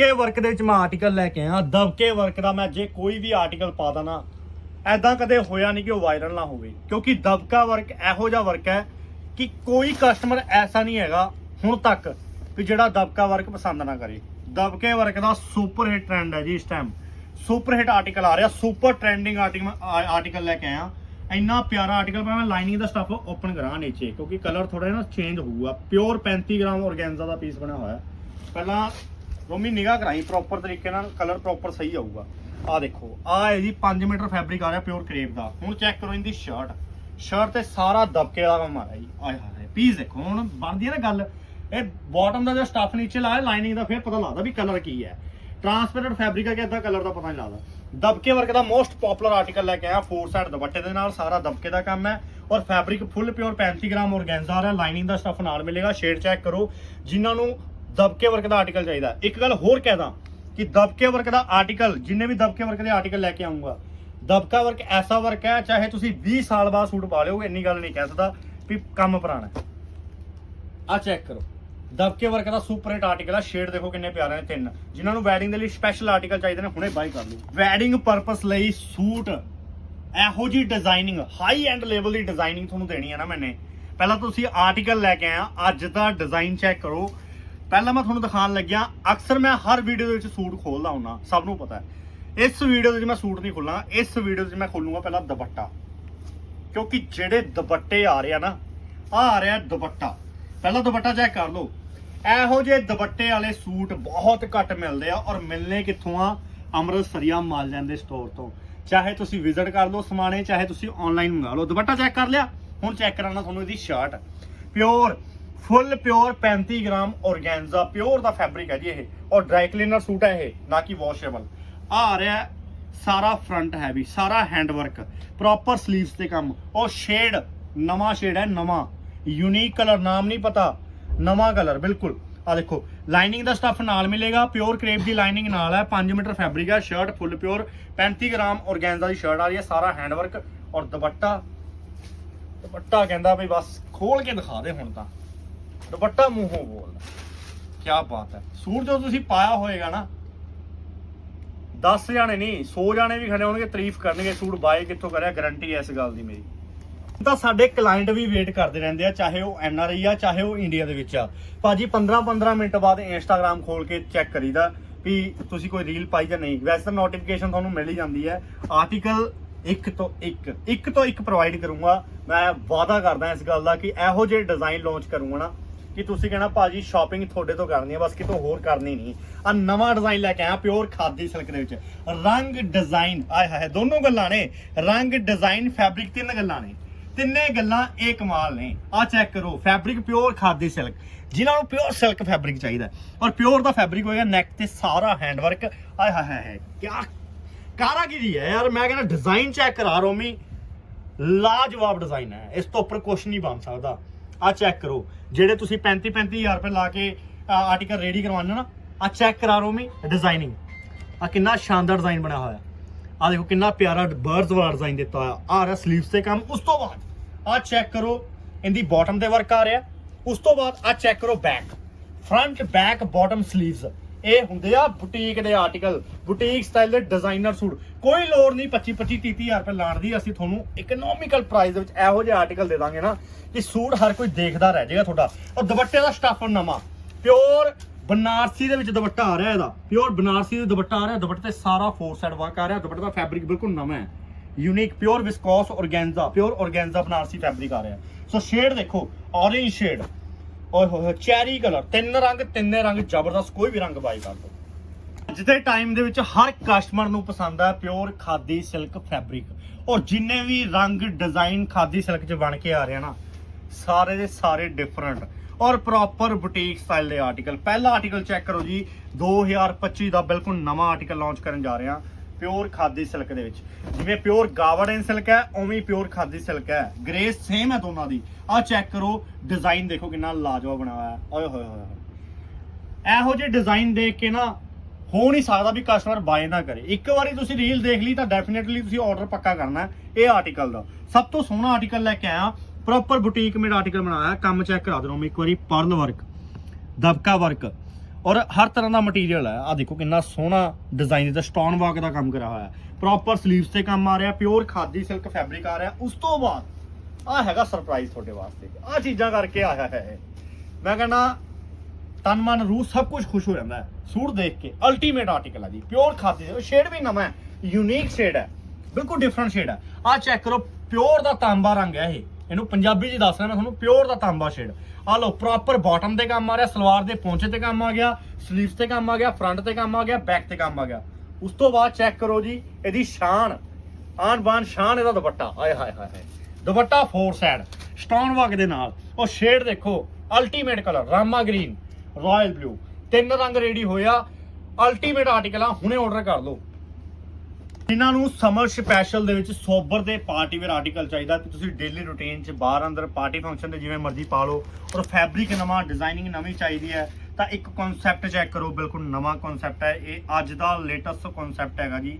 ਦਬਕੇ work ਦੇ ਵਿੱਚ ਮੈਂ ਆਰਟੀਕਲ ਲੈ ਕੇ ਆਇਆ। ਦਬਕੇ ਵਰਕ ਦਾ ਮੈਂ ਜੇ ਕੋਈ ਵੀ ਆਰਟੀਕਲ ਪਾ ਦਣਾ ਐਦਾਂ ਕਦੇ ਹੋਇਆ ਨਹੀਂ ਕਿ ਉਹ ਵਾਇਰਲ ਨਾ ਹੋਵੇ। ਕਿਉਂਕਿ ਦਬਕਾ ਵਰਕ ਇਹੋ ਜਿਹਾ ਵਰਕ ਹੈ ਕਿ ਕੋਈ ਕਸਟਮਰ ਐਸਾ ਨਹੀਂ ਹੈਗਾ ਹੁਣ ਤੱਕ ਕਿ ਜਿਹੜਾ ਦਬਕਾ ਵਰਕ ਪਸੰਦ ਨਾ ਕਰੇ। ਦਬਕੇ ਵਰਕ ਦਾ ਸੁਪਰ ਹਿੱਟ ਟ੍ਰੈਂਡ ਹੈ ਜੀ ਇਸ ਟਾਈਮ ਸੁਪਰ ਹਿੱਟ ਆਰਟੀਕਲ ਆ ਰਿਹਾ ਸੁਪਰ ਟ੍ਰੈਂਡਿੰਗ ਆਰਟੀਕਲ ਲੈ ਕੇ ਆਇਆ। ਇੰਨਾ ਪਿਆਰਾ ਆਰਟੀਕਲ ਪਰ ਮੈਂ ਲਾਈਨਿੰਗ ਦਾ ਸਟਫ ਓਪਨ ਕਰਾਂ ਨੀਚੇ, ਕਿਉਂਕਿ ਕਲਰ ਥੋੜਾ ਜਿਹਾ ਨਾ ਚੇਂਜ ਹੋਊਗਾ। ਪਿਓਰ 35 ਗ੍ਰਾਮ ਔਰਗੈਂਜ਼ਾ ਦਾ ਪੀਸ ਬਣਿਆ ਹੋਇਆ। ਪਹਿਲਾਂ ਰੋਮੀ ਨਿਗਾਹ ਕਰਾਈ ਪ੍ਰੋਪਰ ਤਰੀਕੇ ਨਾਲ ਕਲਰ ਪ੍ਰੋਪਰ ਸਹੀ ਆਊਗਾ। ਆ ਦੇਖੋ ਆ ਹੈ ਜੀ 5 ਮੀਟਰ ਫੈਬਰਿਕ ਆ ਰਿਹਾ ਪਿਓਰ ਕਰੇਪ ਦਾ। ਹੁਣ ਚੈੱਕ ਕਰੋ ਇਹਦੀ ਸ਼ਰਟ ਸ਼ਰਟ ਤੇ ਸਾਰਾ ਦਬਕੇ ਵਾਲਾ ਕੰਮ ਆ ਰਿਹਾ ਜੀ। ਆਏ ਹਾਏ ਪੀਸ ਦੇਖੋ, ਹੁਣ ਬਣਦੀ ਹੈ ਨਾ ਗੱਲ। ਇਹ ਬਾਟਮ ਦਾ ਜੋ ਸਟਫ ਨੀਚੇ ਲਾਇਆ ਲਾਈਨਿੰਗ ਦਾ, ਫਿਰ ਪਤਾ ਲੱਗਦਾ ਵੀ ਕਲਰ ਕੀ ਹੈ। ਟ੍ਰਾਂਸਪੇਰੈਂਟ ਫੈਬਰਿਕ ਹੈ ਕਿ ਇਦਾਂ ਕਲਰ ਦਾ ਪਤਾ ਨਹੀਂ ਲੱਗਦਾ। ਦਬਕੇ ਵਰਕ ਦਾ ਮੋਸਟ ਪਪੂਲਰ ਆਰਟੀਕਲ ਲੈ ਕੇ ਆਇਆ ਫੋਰ ਸਾਈਡ ਦੁਪੱਟੇ ਦੇ ਨਾਲ, ਸਾਰਾ ਦਬਕੇ ਦਾ ਕੰਮ ਹੈ। ਔਰ fabric full pure 35 gram organza ਆ ਰਿਹਾ ਲਾਈਨਿੰਗ ਦਾ ਸਟਫ ਨਾਲ ਮਿਲੇਗਾ। ਸ਼ੇਡ ਚੈੱਕ ਕਰੋ। ਜਿਨ੍ਹਾਂ ਨੂੰ ਦਬਕੇ ਵਰਕ ਦਾ ਆਰਟੀਕਲ ਚਾਹੀਦਾ। ਇੱਕ ਗੱਲ ਹੋਰ ਕਹਿਦਾ ਕਿ ਦਬਕੇ ਵਰਕ ਦਾ ਆਰਟੀਕਲ ਜਿੰਨੇ ਵੀ ਦਬਕੇ ਵਰਕ ਦੇ ਆਰਟੀਕਲ ਲੈ ਕੇ ਆਉਂਗਾ, ਦਬਕਾ ਵਰਕ ਐਸਾ ਵਰਕ ਹੈ, ਚਾਹੇ ਤੁਸੀਂ 20 ਸਾਲ ਬਾਅਦ ਸੂਟ ਪਾ ਲਿਓ ਇੰਨੀ ਗੱਲ ਨਹੀਂ ਕਹਿ ਸਕਦਾ ਵੀ ਕੰਮ ਪੁਰਾਣਾ ਹੈ। ਆ ਚੈੱਕ ਕਰੋ। ਦਬਕੇ ਵਰਕ ਦਾ ਸੁਪਰ ਹਿੱਟ ਆਰਟੀਕਲ ਆ ਸ਼ੇਡ ਦੇਖੋ ਕਿੰਨੇ ਪਿਆਰੇ ਨੇ, ਤਿੰਨ। ਜਿਨ੍ਹਾਂ ਨੂੰ ਵੈਡਿੰਗ ਦੇ ਲਈ ਸਪੈਸ਼ਲ ਆਰਟੀਕਲ ਚਾਹੀਦੇ ਨੇ, ਹੁਣੇ ਬਾਈ ਕਰ ਲਓ। ਵੈਡਿੰਗ ਪਰਪਸ ਲਈ ਸੂਟ, ਇਹੋ ਜੀ ਡਿਜ਼ਾਈਨਿੰਗ ਹਾਈ ਐਂਡ ਲੈਵਲ ਦੀ ਡਿਜ਼ਾਈਨਿੰਗ ਤੁਹਾਨੂੰ ਦੇਣੀ ਹੈ ਨਾ ਮੈਨੇ। ਪਹਿਲਾਂ ਤੁਸੀਂ ਆਰਟੀਕਲ ਲੈ ਕੇ ਆਇਆ ਅੱਜ ਦਾ ਡਿਜ਼ਾਈਨ ਚੈੱਕ ਕਰੋ ਪਹਿਲਾਂ ਮੈਂ ਤੁਹਾਨੂੰ ਦਿਖਾਉਣ ਲੱਗਿਆ, ਅਕਸਰ ਮੈਂ ਹਰ ਵੀਡੀਓ ਦੇ ਵਿੱਚ ਸੂਟ ਖੋਲਦਾ ਹੁੰਨਾ, ਸਭ ਨੂੰ ਪਤਾ ਹੈ। ਇਸ ਵੀਡੀਓ ਦੇ ਵਿੱਚ ਮੈਂ ਸੂਟ ਨਹੀਂ ਖੋਲਣਾ, ਇਸ ਵੀਡੀਓ ਵਿੱਚ ਮੈਂ ਖੋਲੂੰਗਾ ਪਹਿਲਾਂ ਦੁਪੱਟਾ। ਕਿਉਂਕਿ ਜਿਹੜੇ ਦੁਪੱਟੇ ਆ ਰਹੇ ਆ ਨਾ, ਆ ਆ ਰਿਹਾ ਦੁਪੱਟਾ। ਪਹਿਲਾਂ ਦੁਪੱਟਾ ਚੈੱਕ ਕਰ ਲਓ। ਇਹੋ ਜਿਹੇ ਦੁਪੱਟੇ ਵਾਲੇ ਸੂਟ ਬਹੁਤ ਘੱਟ ਮਿਲਦੇ ਆ ਔਰ ਮਿਲਨੇ ਕਿੱਥੋਂ ਆ? ਅੰਮ੍ਰਿਤਸਰੀਆ ਮਾਲ ਜਾਂਦੇ ਸਟੋਰ ਤੋਂ। ਚਾਹੇ ਤੁਸੀਂ ਵਿਜ਼ਿਟ ਕਰ ਲਓ ਸਮਾਣੇ, ਚਾਹੇ ਤੁਸੀਂ ਆਨਲਾਈਨ ਮੰਗਾ ਲਓ। ਦੁਪੱਟਾ ਚੈੱਕ ਕਰ ਲਿਆ, ਹੁਣ ਚੈੱਕ ਕਰਾਉਣਾ ਤੁਹਾਨੂੰ ਇਹਦੀ shirt pure full pure 35 gram organza, pure ਦਾ ਫੈਬਰਿਕ ਹੈ ਜੀ ਇਹ, ਔਰ ਡਰਾਈ ਕਲੀਨਰ ਸੂਟ ਹੈ ਇਹ, ਨਾ ਕਿ ਵਾਸ਼ੇਬਲ ਆ ਰਿਹਾ ਸਾਰਾ ਫਰੰਟ ਹੈ ਵੀ ਸਾਰਾ ਹੈਂਡ ਵਰਕ ਪ੍ਰੋਪਰ ਸਲੀਵਸ ਤੇ ਕੰਮ। ਉਹ ਸ਼ੇਡ ਨਵਾਂ ਸ਼ੇਡ ਹੈ, ਨਵਾਂ। ਯੂਨੀਕ ਕਲਰ ਨਾਮ ਨਹੀਂ ਪਤਾ। ਨਵਾਂ ਕਲਰ ਬਿਲਕੁਲ। ਆ ਦੇਖੋ ਲਾਈਨਿੰਗ ਦਾ ਸਟਫ ਨਾਲ ਮਿਲੇਗਾ ਪਿਓਰ ਕਰੇਪ ਦੀ ਲਾਈਨਿੰਗ ਨਾਲ ਹੈ 5 ਮੀਟਰ ਫੈਬਰਿਕ ਹੈ shirt full pure 35 gram organza ਦੀ ਸ਼ਰਟ ਆ ਰਹੀ ਹੈ, ਸਾਰਾ ਹੈਂਡ ਵਰਕ ਔਰ ਦੁਪੱਟਾ। ਦੁਪੱਟਾ ਕਹਿੰਦਾ ਵੀ ਬਸ ਖੋਲ ਕੇ ਦਿਖਾ ਦੇ ਹੁਣ ਤਾਂ। ਦੁਪੱਟਾ ਮੂੰਹੋਂ ਬੋਲਦਾ। ਕੀ ਬਾਤ ਹੈ। ਸੂਟ ਜੋ ਤੁਸੀਂ ਪਾਇਆ ਹੋਏਗਾ ਨਾ 10 ਜਾਣੇ ਨਹੀਂ 100 ਜਾਣੇ ਵੀ ਖੜੇ ਹੋਣਗੇ, ਤਾਰੀਫ ਕਰਨਗੇ, ਸੂਟ ਬਾਏ ਕਿੱਥੋਂ ਕਰਿਆ ਗਾਰੰਟੀ ਹੈ ਇਸ ਗੱਲ ਦੀ ਮੇਰੀ। ਤਾਂ ਸਾਡੇ ਕਲਾਇੰਟ ਵੀ ਵੇਟ ਕਰਦੇ ਰਹਿੰਦੇ ਆ, ਚਾਹੇ ਉਹ ਐਨ ਆਰ ਆਈ ਆ, ਚਾਹੇ ਉਹ ਇੰਡੀਆ ਦੇ ਵਿੱਚ ਆ। ਭਾਜੀ 15 15 ਮਿੰਟ ਬਾਅਦ ਇੰਸਟਾਗ੍ਰam ਖੋਲ ਕੇ ਚੈੱਕ ਕਰੀਦਾ ਵੀ ਤੁਸੀਂ ਕੋਈ ਰੀਲ ਪਾਈ ਜਾਂ ਨਹੀਂ। ਵੈਸੇ ਤਾਂ ਨੋਟੀਫਿਕੇਸ਼ਨ ਤੁਹਾਨੂੰ ਮਿਲ ਹੀ ਜਾਂਦੀ ਹੈ। ਆਰਟੀਕਲ ਇੱਕ ਤੋਂ ਇੱਕ ਇੱਕ ਤੋਂ ਇੱਕ ਪ੍ਰੋਵਾਈਡ ਕਰੂੰਗਾ। ਮੈਂ ਵਾਅਦਾ ਕਰਦਾ ਇਸ ਗੱਲ ਦਾ ਕਿ ਇਹੋ ਜਿਹੇ ਡਿਜ਼ਾਈਨ ਲਾਂਚ ਕਰੂੰਗਾ ਨਾ ਕਿ ਤੁਸੀਂ ਕਹਿਣਾ ਭਾਜੀ ਸ਼ਾਪਿੰਗ ਤੁਹਾਡੇ ਤੋਂ ਕਰਨੀ ਹੈ ਬਸ ਕਿਤੋਂ ਹੋਰ ਕਰਨੀ ਨਹੀਂ। ਆ ਨਵਾਂ ਡਿਜ਼ਾਈਨ ਲੈ ਕੇ ਆਇਆ ਪਿਓਰ ਖਾਦੀ ਸਿਲਕ ਦੇ ਵਿੱਚ। ਰੰਗ ਡਿਜ਼ਾਈਨ ਆਏ ਹਾਏ ਦੋਨੋਂ ਗੱਲਾਂ ਨੇ। ਰੰਗ ਡਿਜ਼ਾਈਨ ਫੈਬਰਿਕ ਤਿੰਨ ਗੱਲਾਂ ਨੇ। ਤਿੰਨੇ ਗੱਲਾਂ ਇਹ ਕਮਾਲ ਨੇ। ਆ ਚੈੱਕ ਕਰੋ ਫੈਬਰਿਕ ਪਿਓਰ ਖਾਦੀ ਸਿਲਕ ਜਿਨ੍ਹਾਂ ਨੂੰ ਪਿਓਰ ਸਿਲਕ ਫੈਬਰਿਕ ਚਾਹੀਦਾ ਔਰ ਪਿਓਰ ਦਾ ਫੈਬਰਿਕ ਹੋਏਗਾ ਨੈਕ ਤੇ ਸਾਰਾ ਹੈਂਡ ਵਰਕ ਆਏ ਹਾਏ ਹਾਏ ਕੀ ਕਾਰਾਗਿਰੀ ਹੈ ਯਾਰ, ਮੈਂ ਕਹਿੰਦਾ ਡਿਜ਼ਾਈਨ ਚੈੱਕ ਕਰਾ ਰੋਮੀ। ਲਾਜਵਾਬ ਡਿਜ਼ਾਈਨ ਹੈ। ਇਸ ਤੋਂ ਉੱਪਰ ਕੁਝ ਨਹੀਂ ਬਣ ਸਕਦਾ। ਆ ਚੈੱਕ ਕਰੋ। ਜਿਹੜੇ ਤੁਸੀਂ 35 35000 ਰੁਪਏ ਲਾ ਕੇ ਆਰਟੀਕਲ ਰੈਡੀ ਕਰਵਾਉਂਦੇ ਹੋ ਨਾ ਆ ਚੈੱਕ ਕਰਾ ਰੋਮੀ ਡਿਜ਼ਾਈਨਿੰਗ ਆ ਕਿੰਨਾ ਸ਼ਾਨਦਾਰ ਡਿਜ਼ਾਈਨ ਬਣਿਆ ਹੋਇਆ। ਆ ਦੇਖੋ ਕਿੰਨਾ ਪਿਆਰਾ ਬਰਡਸ ਵਾਲਾ ਡਿਜ਼ਾਈਨ ਦਿੱਤਾ ਹੋਇਆ। ਆ ਰਿਹਾ ਸਲੀਵਸ ਤੇ ਕੰਮ, ਉਸ ਤੋਂ ਬਾਅਦ ਆ ਚੈੱਕ ਕਰੋ, ਇਹਦੀ ਬਾਟਮ ਤੇ ਵਰਕ ਆ ਰਿਹਾ। ਉਸ ਤੋਂ ਬਾਅਦ ਆ ਚੈੱਕ ਕਰੋ back front back bottom sleeves ਇਹ ਹੁੰਦੇ ਆ ਬੁਟੀਕ ਦੇ ਆਰਟੀਕਲ ਬੁਟੀਕ ਸਟਾਈਲ ਦੇ ਡਿਜ਼ਾਈਨਰ ਸੂਟ। ਕੋਈ ਲੋੜ ਨਹੀਂ 25 25 30000 ਰੁਪਏ ਲਾਣ ਦੀ, ਅਸੀਂ ਤੁਹਾਨੂੰ ਇਕਨੋਮਿਕਲ ਪ੍ਰਾਈਸ ਦੇ ਵਿੱਚ ਇਹੋ ਜਿਹੇ ਆਰਟੀਕਲ ਦੇ ਦਾਂਗੇ ਨਾ ਕਿ ਸੂਟ ਹਰ ਕੋਈ ਦੇਖਦਾ ਰਹਿ ਜਾਏਗਾ ਤੁਹਾਡਾ। ਔਰ ਦੁਪੱਟੇ ਦਾ ਸਟੱਫ ਨਵਾਂ। ਪਿਓਰ ਬਨਾਰਸੀ ਦੇ ਵਿੱਚ ਦੁਪੱਟਾ ਆ ਰਿਹਾ ਇਹਦਾ। ਪਿਓਰ ਬਨਾਰਸੀ ਦੇ ਦੁਪੱਟਾ ਆ ਰਿਹਾ, ਦੁਪੱਟੇ ਤੇ ਸਾਰਾ ਫੋਰ ਸਾਈਡ ਵਰਕ ਆ ਰਿਹਾ, ਦੁਪੱਟੇ ਦਾ ਫੈਬਰਿਕ ਬਿਲਕੁਲ ਨਵਾਂ ਹੈ। Unique pure viscose organza pure organza Banarasi fabric ਆ ਰਿਹਾ। ਸੋ ਸ਼ੇਡ ਦੇਖੋ ਔਰੇਂਜ ਸ਼ੇਡ ਓਏ ਹੋਏ ਚੈਰੀ ਕਲਰ। ਤਿੰਨ ਰੰਗ, ਤਿੰਨੇ ਰੰਗ ਜ਼ਬਰਦਸਤ, ਕੋਈ ਵੀ ਰੰਗ ਬਾਈ ਕਰ ਦੋ। ਅੱਜ ਦੇ ਟਾਈਮ ਦੇ ਵਿੱਚ ਹਰ ਕਸਟਮਰ ਨੂੰ ਪਸੰਦ ਹੈ ਪਿਓਰ ਖਾਦੀ ਸਿਲਕ ਫੈਬਰਿਕ ਔਰ ਜਿੰਨੇ ਵੀ ਰੰਗ ਡਿਜ਼ਾਈਨ ਖਾਦੀ ਸਿਲਕ 'ਚ ਬਣ ਕੇ ਆ ਰਹੇ ਨਾ, ਸਾਰੇ ਦੇ ਸਾਰੇ ਡਿਫਰੈਂਟ ਔਰ ਪ੍ਰੋਪਰ ਬੁਟੀਕ ਸਟਾਈਲ ਦੇ ਆਰਟੀਕਲ ਪਹਿਲਾ ਆਰਟੀਕਲ ਚੈੱਕ ਕਰੋ ਜੀ 2025 ਦਾ ਬਿਲਕੁਲ ਨਵਾਂ ਆਰਟੀਕਲ ਲਾਂਚ ਕਰਨ ਜਾ ਰਹੇ ਹਾਂ ਪਿਓਰ ਖਾਦੀ ਸਿਲਕ ਦੇ ਵਿੱਚ। ਜਿਵੇਂ ਪਿਓਰ ਗਾਵਰਡਨ ਸਿਲਕ ਹੈ, ਉਵੇਂ ਪਿਓਰ ਖਾਦੀ ਸਿਲਕ ਹੈ। ਗ੍ਰੇਸ ਸੇਮ ਹੈ ਦੋਨਾਂ ਦੀ। ਆਹ ਚੈੱਕ ਕਰੋ ਡਿਜ਼ਾਈਨ ਦੇਖੋ ਕਿੰਨਾ ਲਾਜਵਾਬ ਬਣਾਇਆ ਹੋਇਆ ਹੈ। ਓਏ ਹੋਏ ਹੋਏ ਇਹੋ ਜਿਹੇ ਡਿਜ਼ਾਈਨ ਦੇਖ ਕੇ ਨਾ ਹੋ ਨਹੀਂ ਸਕਦਾ ਵੀ ਕਸਟਮਰ ਬਾਏ ਨਾ ਕਰੇ। ਇੱਕ ਵਾਰੀ ਤੁਸੀਂ ਰੀਲ ਦੇਖ ਲਈ ਤਾਂ ਡੈਫੀਨਿਟਲੀ ਤੁਸੀਂ ਆਰਡਰ ਪੱਕਾ ਕਰਨਾ ਇਹ ਆਰਟੀਕਲ ਦਾ। ਸਭ ਤੋਂ ਸੋਹਣਾ ਆਰਟੀਕਲ ਲੈ ਕੇ ਆਇਆ। ਪ੍ਰੋਪਰ ਬੁਟੀਕ ਮੇਡ ਆਰਟੀਕਲ ਬਣਾਇਆ। ਕੰਮ ਚੈੱਕ ਕਰਾ ਦਿਓ ਮੈਂ ਇੱਕ ਵਾਰੀ। ਪਰਲ ਵਰਕ ਦਬਕਾ ਵਰਕ ਔਰ ਹਰ ਤਰ੍ਹਾਂ ਦਾ ਮਟੀਰੀਅਲ ਹੈ। ਆ ਦੇਖੋ ਕਿੰਨਾ ਸੋਹਣਾ ਡਿਜ਼ਾਈਨ ਦਾ ਸਟੋਨ ਵਰਕ ਦਾ ਕੰਮ ਕਰਿਆ ਹੋਇਆ ਹੈ। ਪ੍ਰੋਪਰ ਸਲੀਵਸ ਤੇ ਕੰਮ ਆ ਰਿਹਾ ਪਿਓਰ ਖਾਦੀ ਸਿਲਕ ਫੈਬਰਿਕ ਆ ਰਿਹਾ। ਉਸ ਤੋਂ ਬਾਅਦ ਆ ਹੈਗਾ ਸਰਪ੍ਰਾਈਜ਼ ਤੁਹਾਡੇ ਵਾਸਤੇ। ਆ ਚੀਜ਼ਾਂ ਕਰਕੇ ਆਇਆ ਹੈ ਇਹ। ਮੈਂ ਕਹਿੰਦਾ, ਤਨ ਮਨ ਰੂਹ ਸਭ ਕੁਝ ਖੁਸ਼ ਹੋ ਜਾਂਦਾ ਹੈ। ਸੂਟ ਦੇਖ ਕੇ ਅਲਟੀਮੇਟ ਆਰਟੀਕਲ ਆ ਜੀ। ਪਿਓਰ ਖਾਦੀ ਸ਼ੇਡ ਵੀ ਨਵਾਂ ਹੈ ਯੂਨੀਕ ਸ਼ੇਡ ਹੈ। ਬਿਲਕੁਲ ਡਿਫਰੈਂਟ ਸ਼ੇਡ ਹੈ। ਆ ਚੈੱਕ ਕਰੋ ਪਿਓਰ ਦਾ ਤਾਂਬਾ ਰੰਗ ਹੈ ਇਹ। ਇਹਨੂੰ ਪੰਜਾਬੀ 'ਚ ਦੱਸ ਰਿਹਾ ਮੈਂ ਤੁਹਾਨੂੰ ਪਿਓਰ ਦਾ ਤਾਂਬਾ ਸ਼ੇਡ ਆ ਲਓ ਪ੍ਰੋਪਰ ਬਾਟਮ ਤੇ ਕੰਮ ਆ ਰਿਹਾ, ਸਲਵਾਰ ਦੇ ਪੌਂਚੇ ਤੇ ਕੰਮ ਆ ਗਿਆ ਸਲੀਵਸ ਤੇ ਕੰਮ ਆ ਗਿਆ ਫਰੰਟ ਤੇ ਕੰਮ ਆ ਗਿਆ ਬੈਕ ਤੇ ਕੰਮ ਆ ਗਿਆ। ਉਸ ਤੋਂ ਬਾਅਦ ਚੈੱਕ ਕਰੋ ਜੀ, ਇਹਦੀ ਸ਼ਾਨ ਆਨ ਬਾਨ ਸ਼ਾਨ ਇਹਦਾ ਦੁਪੱਟਾ। ਆਏ ਹਾਏ ਹਾਏ ਦੁਪੱਟਾ ਫੋਰ ਸਾਈਡ ਸਟੋਨ ਵਰਕ ਦੇ ਨਾਲ। ਉਹ ਸ਼ੇਡ ਦੇਖੋ ultimate colour Rama green royal blue ਤਿੰਨ ਰੰਗ ਰੈਡੀ ਹੋਇਆ ਅਲਟੀਮੇਟ ਆਰਟੀਕਲ ਆ, ਹੁਣੇ ਆਰਡਰ ਕਰ ਲਓ। ਇਹਨਾਂ ਨੂੰ ਸਮਰ ਸਪੈਸ਼ਲ ਦੇ ਵਿੱਚ ਸੋਬਰ ਦੇ ਪਾਰਟੀ ਵੇਅਰ ਆਰਟੀਕਲ ਚਾਹੀਦਾ ਕਿ ਤੁਸੀਂ ਡੇਲੀ ਰੁਟੀਨ 'ਚ ਬਾਹਰ ਅੰਦਰ ਪਾਰਟੀ ਫੰਕਸ਼ਨ ਤੇ ਜਿਵੇਂ ਮਰਜ਼ੀ ਪਾ ਲਓ ਔਰ ਫੈਬਰਿਕ ਨਵਾਂ ਡਿਜ਼ਾਈਨਿੰਗ ਨਵੀਂ ਚਾਹੀਦੀ ਹੈ, ਤਾਂ ਇੱਕ ਕਨਸੈਪਟ ਚੈੱਕ ਕਰੋ, ਬਿਲਕੁਲ ਨਵਾਂ ਕਨਸੈਪਟ ਹੈ, ਇਹ ਅੱਜ ਦਾ ਲੇਟੈਸਟ ਕਨਸੈਪਟ ਹੈਗਾ ਜੀ,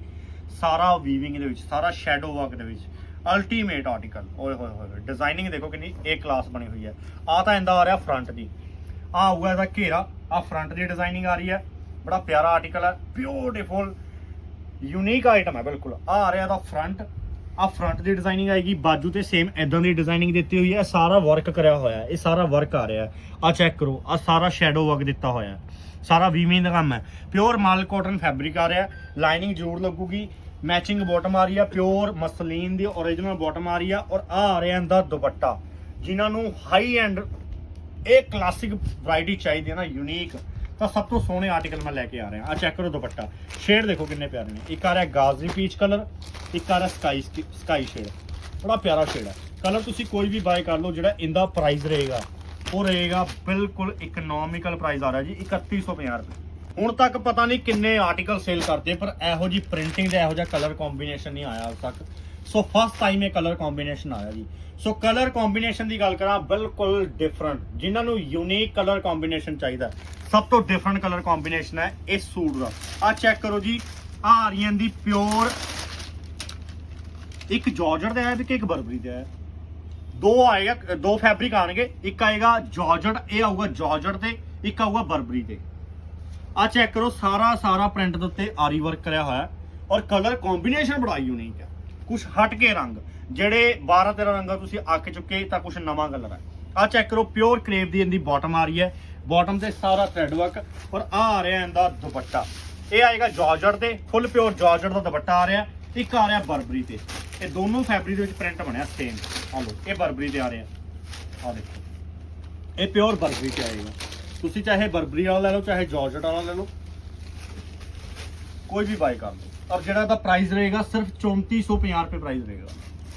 ਸਾਰਾ ਵੀਵਿੰਗ ਦੇ ਵਿੱਚ, ਸਾਰਾ ਸ਼ੈਡੋ ਵਰਕ ਦੇ ਵਿੱਚ ਅਲਟੀਮੇਟ ਆਰਟੀਕਲ ਓਏ ਹੋਏ ਹੋਏ ਡਿਜ਼ਾਈਨਿੰਗ ਦੇਖੋ ਕਿੰਨੀ ਏ ਕਲਾਸ ਬਣੀ ਹੋਈ ਹੈ ਆ ਤਾਂ ਇਹਦਾ ਆ ਰਿਹਾ ਫਰੰਟ ਦੀ ਆ ਆਊਗਾ ਇਹਦਾ ਘੇਰਾ ਆ ਫਰੰਟ ਦੀ ਡਿਜ਼ਾਈਨਿੰਗ ਆ ਰਹੀ ਹੈ, ਬੜਾ ਪਿਆਰਾ ਆਰਟੀਕਲ ਹੈ ਬਿਊਟੀਫੁਲ ਯੂਨੀਕ ਆਈਟਮ ਹੈ, ਬਿਲਕੁਲ। ਆ ਆ ਰਿਹਾ ਦਾ ਫਰੰਟ ਆ ਫਰੰਟ ਦੀ ਡਿਜ਼ਾਈਨਿੰਗ ਆਏਗੀ, ਬਾਜੂ ਤੇ ਸੇਮ ਐਦਾਂ ਦੀ ਡਿਜ਼ਾਈਨਿੰਗ ਦਿੱਤੀ ਹੋਈ ਹੈ। ਸਾਰਾ ਵਰਕ ਕਰਿਆ ਹੋਇਆ ਇਹ ਸਾਰਾ ਵਰਕ ਆ ਰਿਹਾ ਆ ਚੈੱਕ ਕਰੋ। ਆ ਸਾਰਾ ਸ਼ੈਡੋ ਵਰਕ ਦਿੱਤਾ ਹੋਇਆ ਹੈ। ਸਾਰਾ ਵੀਵਿੰਗ ਦਾ ਕੰਮ ਹੈ। ਪਿਓਰ ਮਾਲ ਕਾਟਨ ਫੈਬਰਿਕ ਆ ਰਿਹਾ ਲਾਈਨਿੰਗ ਜ਼ਰੂਰ ਲੱਗੂਗੀ। ਮੈਚਿੰਗ ਬਾਟਮ ਆ ਰਹੀ ਆ ਪਿਓਰ ਮਸਲੀਨ ਦੀ origignal ਬਾਟਮ ਆ ਰਹੀ ਆ ਔਰ ਆ ਆ ਰਿਹਾ ਇਹਦਾ ਦੁਪੱਟਾ, ਜਿਨ੍ਹਾਂ ਨੂੰ ਹਾਈ ਐਂਡ ਇਹ ਕਲਾਸਿਕ ਵੈਰਾਈਟੀ ਚਾਹੀਦੀ ਹੈ ਨਾ ਯੂਨੀਕ ਤਾਂ ਸਭ ਤੋਂ ਸੋਹਣੇ ਆਰਟੀਕਲ ਮੈਂ ਲੈ ਕੇ ਆ ਰਿਹਾ। ਆ ਚੈੱਕ ਕਰੋ ਦੁਪੱਟਾ। ਸ਼ੇਡ ਦੇਖੋ ਕਿੰਨੇ ਪਿਆਰੇ ਨੇ। ਇੱਕ ਆ ਰਿਹਾ ਗਾਜ਼ੀ ਪੀਚ ਕਲਰ ਇੱਕ ਆ ਰਿਹਾ ਸਕਾਈ ਸਕਾਈ ਸ਼ੇਡ ਬੜਾ ਪਿਆਰਾ ਸ਼ੇਡ ਹੈ ਕਲਰ ਤੁਸੀਂ ਕੋਈ ਵੀ ਬਾਏ ਕਰ ਲਓ, ਜਿਹੜਾ ਇਹਦਾ ਪ੍ਰਾਈਸ ਰਹੇਗਾ। ਉਹ ਰਹੇਗਾ ਬਿਲਕੁਲ ਇਕਨੋਮਿਕਲ ਪ੍ਰਾਈਸ ਆ ਰਿਹਾ ਜੀ 3150 ਰੁਪਏ। ਹੁਣ ਤੱਕ ਪਤਾ ਨਹੀਂ ਕਿੰਨੇ ਆਰਟੀਕਲ ਸੇਲ ਕਰਦੇ, ਪਰ ਇਹੋ ਜੀ ਪ੍ਰਿੰਟਿੰਗ ਦਾ ਇਹੋ ਜਿਹਾ ਕਲਰ ਕੰਬੀਨੇਸ਼ਨ ਨਹੀਂ ਆਇਆ ਅੱਜ ਤੱਕ। ਸੋ ਫਸਟ ਟਾਈਮ ਇਹ ਕਲਰ ਕੰਬੀਨੇਸ਼ਨ ਆਇਆ ਜੀ। ਸੋ ਕਲਰ ਕੰਬੀਨੇਸ਼ਨ ਦੀ ਗੱਲ ਕਰਾਂ, ਬਿਲਕੁਲ ਡਿਫਰੈਂਟ ਜਿਨ੍ਹਾਂ ਨੂੰ ਯੂਨੀਕ ਕਲਰ ਕੰਬੀਨੇਸ਼ਨ ਚਾਹੀਦਾ। ਸਭ ਤੋਂ ਡਿਫਰੈਂਟ ਕਲਰ ਕੰਬੀਨੇਸ਼ਨ ਹੈ ਇਸ ਸੂਟ ਦਾ। ਆ ਚੈੱਕ ਕਰੋ ਜੀ ਆ ਆਰੀਅਨ ਦੀ ਪਿਓਰ ਇੱਕ ਜਾਰਜਟ ਦਾ ਹੈ ਤੇ ਇੱਕ ਬਰਬਰੀ ਦਾ ਹੈ। ਦੋ ਆਏਗਾ, ਦੋ ਫੈਬਰਿਕ ਆਣਗੇ ਇੱਕ ਆਏਗਾ ਜਾਰਜਟ ਇਹ ਆਊਗਾ ਜਾਰਜਟ ਤੇ, ਇੱਕ ਆਊਗਾ ਬਰਬਰੀ ਤੇ। ਆ ਚੈੱਕ ਕਰੋ, ਸਾਰਾ ਸਾਰਾ ਪ੍ਰਿੰਟ ਦੇ ਉੱਤੇ ਆਰੀ ਵਰਕ ਕਰਿਆ ਹੋਇਆ ਔਰ ਕਲਰ ਕੰਬੀਨੇਸ਼ਨ ਬੜਾ ਯੂਨੀਕ ਹੈ। ਕੁਝ ਹਟ ਕੇ ਰੰਗ, ਜਿਹੜੇ 12 13 ਰੰਗਾਂ ਤੁਸੀਂ ਅੱਕ ਚੁੱਕੇ ਤਾਂ ਕੁਝ ਨਵਾਂ ਕਲਰ ਹੈ। ਆ ਚੈੱਕ ਕਰੋ ਪਿਓਰ ਕਰੇਪ ਦੀ ਇਹਦੀ ਬਾਟਮ ਆ ਰਹੀ ਹੈ। ਬਾਟਮ ਤੇ ਸਾਰਾ ਥ੍ਰੈਡ ਵਰਕ ਔਰ ਆ ਆ ਰਿਹਾ ਇਹਦਾ ਦੁਪੱਟਾ। ਇਹ ਆਏਗਾ ਜਾਰਜਟ ਤੇ ਫੁੱਲ ਪਿਓਰ ਜਾਰਜਟ ਦਾ ਦੁਪੱਟਾ ਆ ਰਿਹਾ, ਇੱਕ ਆ ਰਿਹਾ ਬਰਬਰੀ ਤੇ। ਇਹ ਦੋਨੋਂ ਫੈਬਰਿਕ ਦੇ ਵਿੱਚ ਪ੍ਰਿੰਟ ਬਣਿਆ ਸੇਮ ਆ ਲਓ, ਇਹ ਬਰਬਰੀ ਤੇ ਆ ਰਿਹਾ। ਆ ਦੇਖੋ, ਇਹ ਪਿਓਰ ਬਰਬਰੀ ਤੇ ਆਏਗਾ। ਤੁਸੀਂ ਚਾਹੇ ਬਰਬਰੀ ਵਾਲਾ ਲੈ ਲਓ, ਚਾਹੇ ਜਾਰਜਟ ਵਾਲਾ ਲੈ ਲਓ, ਕੋਈ ਵੀ ਬਾਈ ਕਰ ਲਓ। ਔਰ ਜਿਹੜਾ ਦਾ ਪ੍ਰਾਈਸ ਰਹੇਗਾ, ਸਿਰਫ 3450 ਰੁਪਏ ਪ੍ਰਾਈਸ ਰਹੇਗਾ।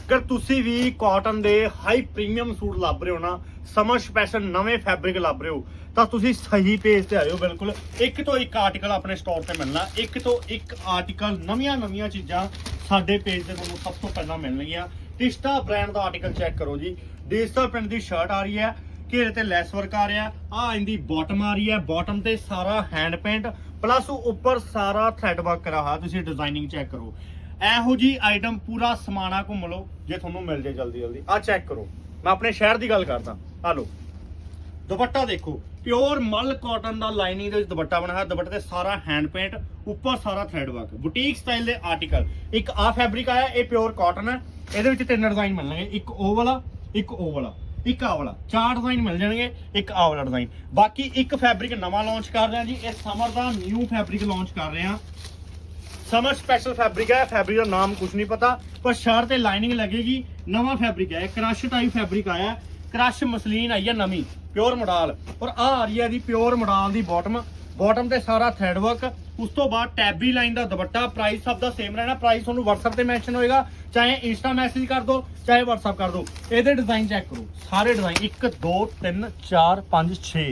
ਅਗਰ ਤੁਸੀਂ ਵੀ ਕਾਟਨ ਦੇ ਹਾਈ ਪ੍ਰੀਮੀਅਮ ਸੂਟ ਲੱਭ ਰਹੇ ਹੋ ਨਾ ਸਮਰ ਸਪੈਸ਼ਲ ਨਵੇਂ ਫੈਬਰਿਕ ਲੱਭ ਰਹੇ ਹੋ ਤਾਂ ਤੁਸੀਂ ਸਹੀ ਪੇਜ ਤੇ ਆਇਓ, ਬਿਲਕੁਲ। ਇੱਕ ਤੋਂ ਇੱਕ ਆਰਟੀਕਲ ਆਪਣੇ ਸਟੋਰ ਤੇ ਮਿਲਣਾ, ਇੱਕ ਤੋਂ ਇੱਕ ਆਰਟੀਕਲ ਨਵੀਆਂ ਨਵੀਆਂ ਚੀਜ਼ਾਂ ਸਾਡੇ ਪੇਜ ਤੇ ਤੁਹਾਨੂੰ ਸਭ ਤੋਂ ਪਹਿਲਾਂ ਮਿਲਣਗੀਆਂ। ਟਿਸਟਾ ਬ੍ਰਾਂਡ ਦਾ ਆਰਟੀਕਲ ਚੈੱਕ ਕਰੋ ਜੀ। ਡਿਜੀਟਲ ਪ੍ਰਿੰਟ ਦੀ ਸ਼ਰਟ ਆ ਰਹੀ ਹੈ, ਘੇਰੇ ਤੇ ਲੈਸ ਵਰਕ ਆ ਰਿਹਾ। ਆ ਇਹਦੀ ਬਾਟਮ ਆ ਰਹੀ ਹੈ ਬਾਟਮ ਤੇ ਸਾਰਾ ਹੈਂਡ ਪੇਂਟ ਪਲੱਸ ਉੱਪਰ ਸਾਰਾ ਥ੍ਰੈਡ ਵਰਕ ਕਰਾ ਹੋਇਆ ਤੁਸੀਂ ਡਿਜ਼ਾਈਨਿੰਗ ਚੈੱਕ ਕਰੋ। ਇਹੋ ਜੀ ਆਈਟਮ ਪੂਰਾ ਸਮਾਨਾ ਘੁੰਮ ਲਓ, ਜੇ ਤੁਹਾਨੂੰ ਮਿਲ ਜੇ ਜਲਦੀ ਜਲਦੀ ਆ ਚੈੱਕ ਕਰੋ। ਮੈਂ ਆਪਣੇ ਸ਼ਹਿਰ ਦੀ ਗੱਲ ਕਰਦਾ। ਆ ਲਓ। ਦੁਪੱਟਾ ਦੇਖੋ। ਪਿਓਰ ਮਲ ਕਾਟਨ ਦਾ ਲਾਈਨਿੰਗ ਦੇ ਵਿੱਚ ਦੁਪੱਟਾ ਬਣਿਆ ਹੋਇਆ, ਦੁਪੱਟੇ ਤੇ ਸਾਰਾ ਹੈਂਡ ਪੇਂਟ ਉੱਪਰ ਸਾਰਾ ਥ੍ਰੈਡ ਵਰਕ ਬੁਟੀਕ ਸਟਾਈਲ ਦੇ ਆਰਟੀਕਲ ਇੱਕ ਆ ਫੈਬਰਿਕ ਆਇਆ, ਇਹ ਪਿਓਰ ਕਾਟਨ ਹੈ। ਇਹਦੇ ਵਿੱਚ ਤਿੰਨ ਡਿਜ਼ਾਈਨ ਮਿਲਣਗੇ, ਇੱਕ ਉਹ ਵਾਲਾ, ਇੱਕ ਉਹ ਵਾਲਾ, ਇੱਕ ਆਹ ਵਾਲਾ। ਚਾਰ ਡਿਜ਼ਾਈਨ ਮਿਲ ਜਾਣਗੇ, ਇੱਕ ਆਹ ਵਾਲਾ ਡਿਜ਼ਾਈਨ ਬਾਕੀ ਇੱਕ ਫੈਬਰਿਕ ਨਵਾਂ ਲਾਂਚ ਕਰ ਰਹੇ ਹਾਂ ਜੀ, ਇਹ ਸਮਰ ਦਾ ਨਿਊ ਫੈਬਰਿਕ ਲਾਂਚ ਕਰ ਰਹੇ ਹਾਂ। ਸਮਰ ਸਪੈਸ਼ਲ ਫੈਬਰਿਕ ਹੈ ਫੈਬਰਿਕ ਦਾ ਨਾਮ ਕੁਝ ਨਹੀਂ ਪਤਾ, ਪਰ ਸ਼ਰਟ ਤੇ ਲਾਈਨਿੰਗ ਲੱਗੇਗੀ, ਨਵਾਂ ਫੈਬਰਿਕ ਹੈ ਕ੍ਰਸ਼ ਟਾਈਪ ਫੈਬਰਿਕ ਆਇਆ। ਕ੍ਰਸ਼ ਮਸਲੀਨ ਆਈ ਹੈ ਨਵੀਂ ਪਿਓਰ ਮੋਡਲ ਔਰ ਆ ਆ ਰਹੀ ਹੈ ਦੀ ਪਿਓਰ ਮੋਡਲ ਦੀ ਬਾਟਮ ਬਾਟਮ ਤੇ ਸਾਰਾ ਥ੍ਰੈਡ ਵਰਕ ਉਸ ਤੋਂ ਬਾਅਦ ਟੈਬੀ ਲਾਈਨ ਦਾ ਦੁਪੱਟਾ ਪ੍ਰਾਈਸ ਸਭ ਦਾ ਸੇਮ ਰਹਿਣਾ। ਪ੍ਰਾਈਸ ਤੁਹਾਨੂੰ WhatsApp ਤੇ ਮੈਂਸ਼ਨ ਹੋਏਗਾ। ਚਾਹੇ ਇੰਸਟਾ ਮੈਸੇਜ ਕਰ ਦਿਓ ਚਾਹੇ WhatsApp ਕਰ ਦਿਓ ਇਹਦੇ ਡਿਜ਼ਾਈਨ ਚੈੱਕ ਕਰੋ। ਸਾਰੇ ਡਿਜ਼ਾਈਨ 1 2 3 4 5 6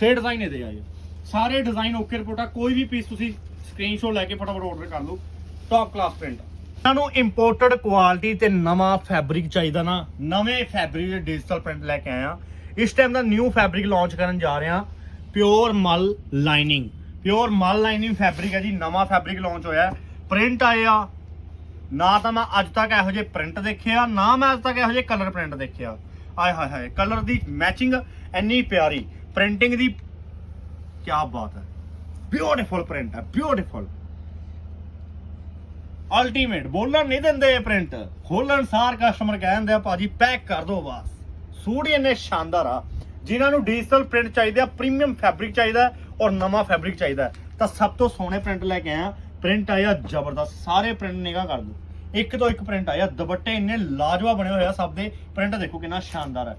6 ਡਿਜ਼ਾਈਨ ਇਹਦੇ ਆਏ ਸਾਰੇ ਡਿਜ਼ਾਈਨ ਓਕੇ ਰਿਪੋਰਟ ਆ ਕੋਈ ਵੀ ਪੀਸ ਤੁਸੀਂ ਸਕਰੀਨਸ਼ਾਟ ਲੈ ਕੇ ਫਟਾਫਟ ਆਰਡਰ ਕਰ ਲਓ। ਟੌਪ ਕਲਾਸ ਪ੍ਰਿੰਟ ਇਹਨਾਂ ਨੂੰ ਇੰਪੋਰਟਡ ਕੁਆਲਿਟੀ ਤੇ ਨਵਾਂ ਫੈਬਰਿਕ ਚਾਹੀਦਾ ਨਾ। ਨਵੇਂ ਫੈਬਰਿਕ ਦੇ ਡਿਜੀਟਲ ਪ੍ਰਿੰਟ ਲੈ ਕੇ ਆਇਆ ਇਸ ਟਾਈਮ ਦਾ ਨਿਊ ਫੈਬਰਿਕ ਲਾਂਚ ਕਰਨ ਜਾ ਰਹੇ ਹਾਂ। Pure mul lining pure mul lining fabric ਹੈ ਜੀ, ਨਵਾਂ ਫੈਬਰਿਕ ਲਾਂਚ ਹੋਇਆ ਪ੍ਰਿੰਟ ਆਏ ਆ। ਨਾ ਤਾਂ ਮੈਂ ਅੱਜ ਤੱਕ ਇਹੋ ਜਿਹੇ ਪ੍ਰਿੰਟ ਦੇਖਿਆ, ਨਾ ਮੈਂ ਅੱਜ ਤੱਕ ਇਹੋ ਜਿਹੇ ਕਲਰ ਪ੍ਰਿੰਟ ਦੇਖਿਆ। ਆਏ ਹਾਏ ਹਾਏ ਕਲਰ ਦੀ ਮੈਚਿੰਗ ਇੰਨੀ ਪਿਆਰੀ। ਪ੍ਰਿੰਟਿੰਗ ਦੀ ਕੀ ਬਾਤ ਹੈ। ਬਿਊਟੀਫੁਲ ਪ੍ਰਿੰਟ ਹੈ ਬਿਊਟੀਫੁਲ ਅਲਟੀਮੇਟ ਬੋਲਣ ਨਹੀਂ ਦਿੰਦੇ ਇਹ ਪ੍ਰਿੰਟ ਖੋਲਣ ਸਾਰ ਕਸਟਮਰ ਕਹਿੰਦੇ ਆ, ਭਾਜੀ ਪੈਕ ਕਰ ਦਿਓ ਬਸ। ਸੂਟ ਹੀ ਇੰਨੇ ਸ਼ਾਨਦਾਰ ਆ, ਜਿਨ੍ਹਾਂ ਨੂੰ ਡਿਜੀਟਲ ਪ੍ਰਿੰਟ ਚਾਹੀਦਾ ਪ੍ਰੀਮੀਅਮ ਫੈਬਰਿਕ ਚਾਹੀਦਾ ਔਰ ਨਵਾਂ ਫੈਬਰਿਕ ਚਾਹੀਦਾ ਤਾਂ ਸਭ ਤੋਂ ਸੋਹਣੇ ਪ੍ਰਿੰਟ ਲੈ ਕੇ ਆਇਆ। ਪ੍ਰਿੰਟ ਆਇਆ ਜ਼ਬਰਦਸਤ, ਸਾਰੇ ਪ੍ਰਿੰਟ ਨਿਗਾਹ ਕਰ ਦਿਓ। ਇੱਕ ਤੋਂ ਇੱਕ ਪ੍ਰਿੰਟ ਆਇਆ। ਦੁਪੱਟੇ ਇੰਨੇ ਲਾਜਵਾ ਬਣੇ ਹੋਏ ਆ ਸਭ ਦੇ। ਪ੍ਰਿੰਟ ਦੇਖੋ ਕਿੰਨਾ ਸ਼ਾਨਦਾਰ ਹੈ।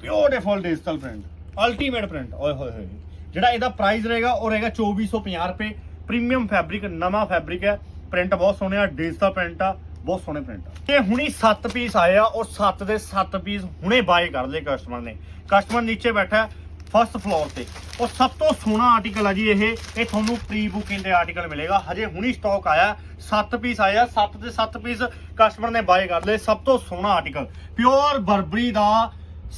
Beautiful digital print ultimate print ਓਏ ਹੋਏ ਹੋਏ। ਜਿਹੜਾ ਇਹਦਾ ਪ੍ਰਾਈਸ ਰਹੇਗਾ, ਉਹ ਰਹੇਗਾ 2450 ਰੁਪਏ। ਪ੍ਰੀਮੀਅਮ ਫੈਬਰਿਕ ਨਵਾਂ ਫੈਬਰਿਕ ਹੈ। ਪ੍ਰਿੰਟ ਬਹੁਤ ਸੋਹਣੇ ਆ ਡਿਜੀਟਲ ਪ੍ਰਿੰਟ ਆ, ਬਹੁਤ ਸੋਹਣੇ ਪ੍ਰਿੰਟ ਆ। ਤੇ ਹੁਣੀ 7 ਪੀਸ ਆਏ ਆ ਔਰ 7 ਦੇ 7 ਪੀਸ ਹੁਣੇ ਬਾਏ ਕਰ ਲਏ ਕਸਟਮਰ ਨੇ। ਕਸਟਮਰ ਨੀਚੇ ਬੈਠਾ ਫਸਟ ਫਲੋਰ ਤੇ। ਔਰ ਸਭ ਤੋਂ ਸੋਹਣਾ ਆਰਟੀਕਲ ਆ ਜੀ ਇਹ ਇਹ ਤੁਹਾਨੂੰ ਪ੍ਰੀ ਬੁਕਿੰਗ ਦੇ ਆਰਟੀਕਲ ਮਿਲੇਗਾ। ਹਜੇ ਹੁਣੀ ਸਟਾਕ ਆਇਆ 7 ਪੀਸ ਆਇਆ 7 ਦੇ 7 ਪੀਸ ਕਸਟਮਰ ਨੇ ਬਾਏ ਕਰ ਲਏ, ਸਭ ਤੋਂ ਸੋਹਣਾ ਆਰਟੀਕਲ ਪਿਓਰ ਬਰਬਰੀ ਦਾ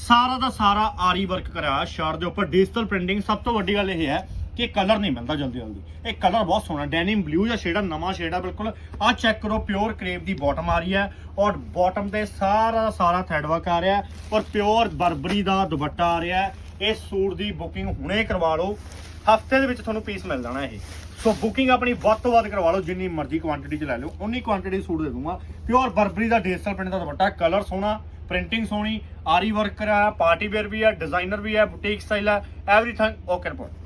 ਸਾਰਾ ਦਾ ਸਾਰਾ ਆਰੀ ਵਰਕ ਕਰਾਇਆ ਸ਼ਰਟ ਦੇ ਉੱਪਰ। ਡਿਜੀਟਲ ਪ੍ਰਿੰਟਿੰਗ ਸਭ ਤੋਂ ਵੱਡੀ ਗੱਲ ਇਹ ਹੈ ਕਿ ਕਲਰ ਨਹੀਂ ਮਿਲਦਾ ਜਲਦੀ ਜਲਦੀ। ਇਹ ਕਲਰ ਬਹੁਤ ਸੋਹਣਾ ਡੈਨਿਮ ਬਲੂ ਜਾਂ ਸ਼ੇਡ ਆ, ਨਵਾਂ ਸ਼ੇਡ ਆ, ਬਿਲਕੁਲ। ਆ ਚੈੱਕ ਕਰੋ ਪਿਓਰ ਕਰੇਪ ਦੀ ਬਾਟਮ ਆ ਰਹੀ ਹੈ ਔਰ ਬਾਟਮ ਤੇ ਸਾਰਾ ਸਾਰਾ ਥ੍ਰੈਡ ਵਰਕ ਆ ਰਿਹਾ ਔਰ ਪਿਓਰ ਬਰਬਰੀ ਦਾ ਦੁਪੱਟਾ ਆ ਰਿਹਾ ਇਸ ਸੂਟ ਦੀ ਬੁਕਿੰਗ ਹੁਣੇ ਕਰਵਾ ਲਓ। ਹਫ਼ਤੇ ਦੇ ਵਿੱਚ ਤੁਹਾਨੂੰ ਪੀਸ ਮਿਲ ਜਾਣਾ ਇਹ। ਸੋ ਬੁਕਿੰਗ ਆਪਣੀ ਵੱਧ ਤੋਂ ਵੱਧ ਕਰਵਾ ਲਓ, ਜਿੰਨੀ ਮਰਜ਼ੀ ਕੁਆਂਟੀਟੀ ਚ ਲੈ ਲਓ। ਉਨੀ ਕੁਆਂਟੀਟੀ ਸੂਟ ਦੇ ਦੂੰਗਾ ਪਿਓਰ ਬਰਬਰੀ ਦਾ ਡੇਸਲ ਪ੍ਰਿੰਟ ਦਾ ਦੁਪੱਟਾ ਕਲਰ ਸੋਹਣਾ ਪ੍ਰਿੰਟਿੰਗ ਸੋਹਣੀ, ਆਰੀ ਵਰਕ ਕਰਾਇਆ ਪਾਰਟੀ ਵੇਅਰ ਵੀ ਹੈ ਡਿਜ਼ਾਈਨਰ ਵੀ ਹੈ ਬੁਟੀਕ ਸਟਾਈਲ ਹੈ ਐਵਰੀਥਿੰਗ ਓਕੇ ਰਿਪੋਰਟ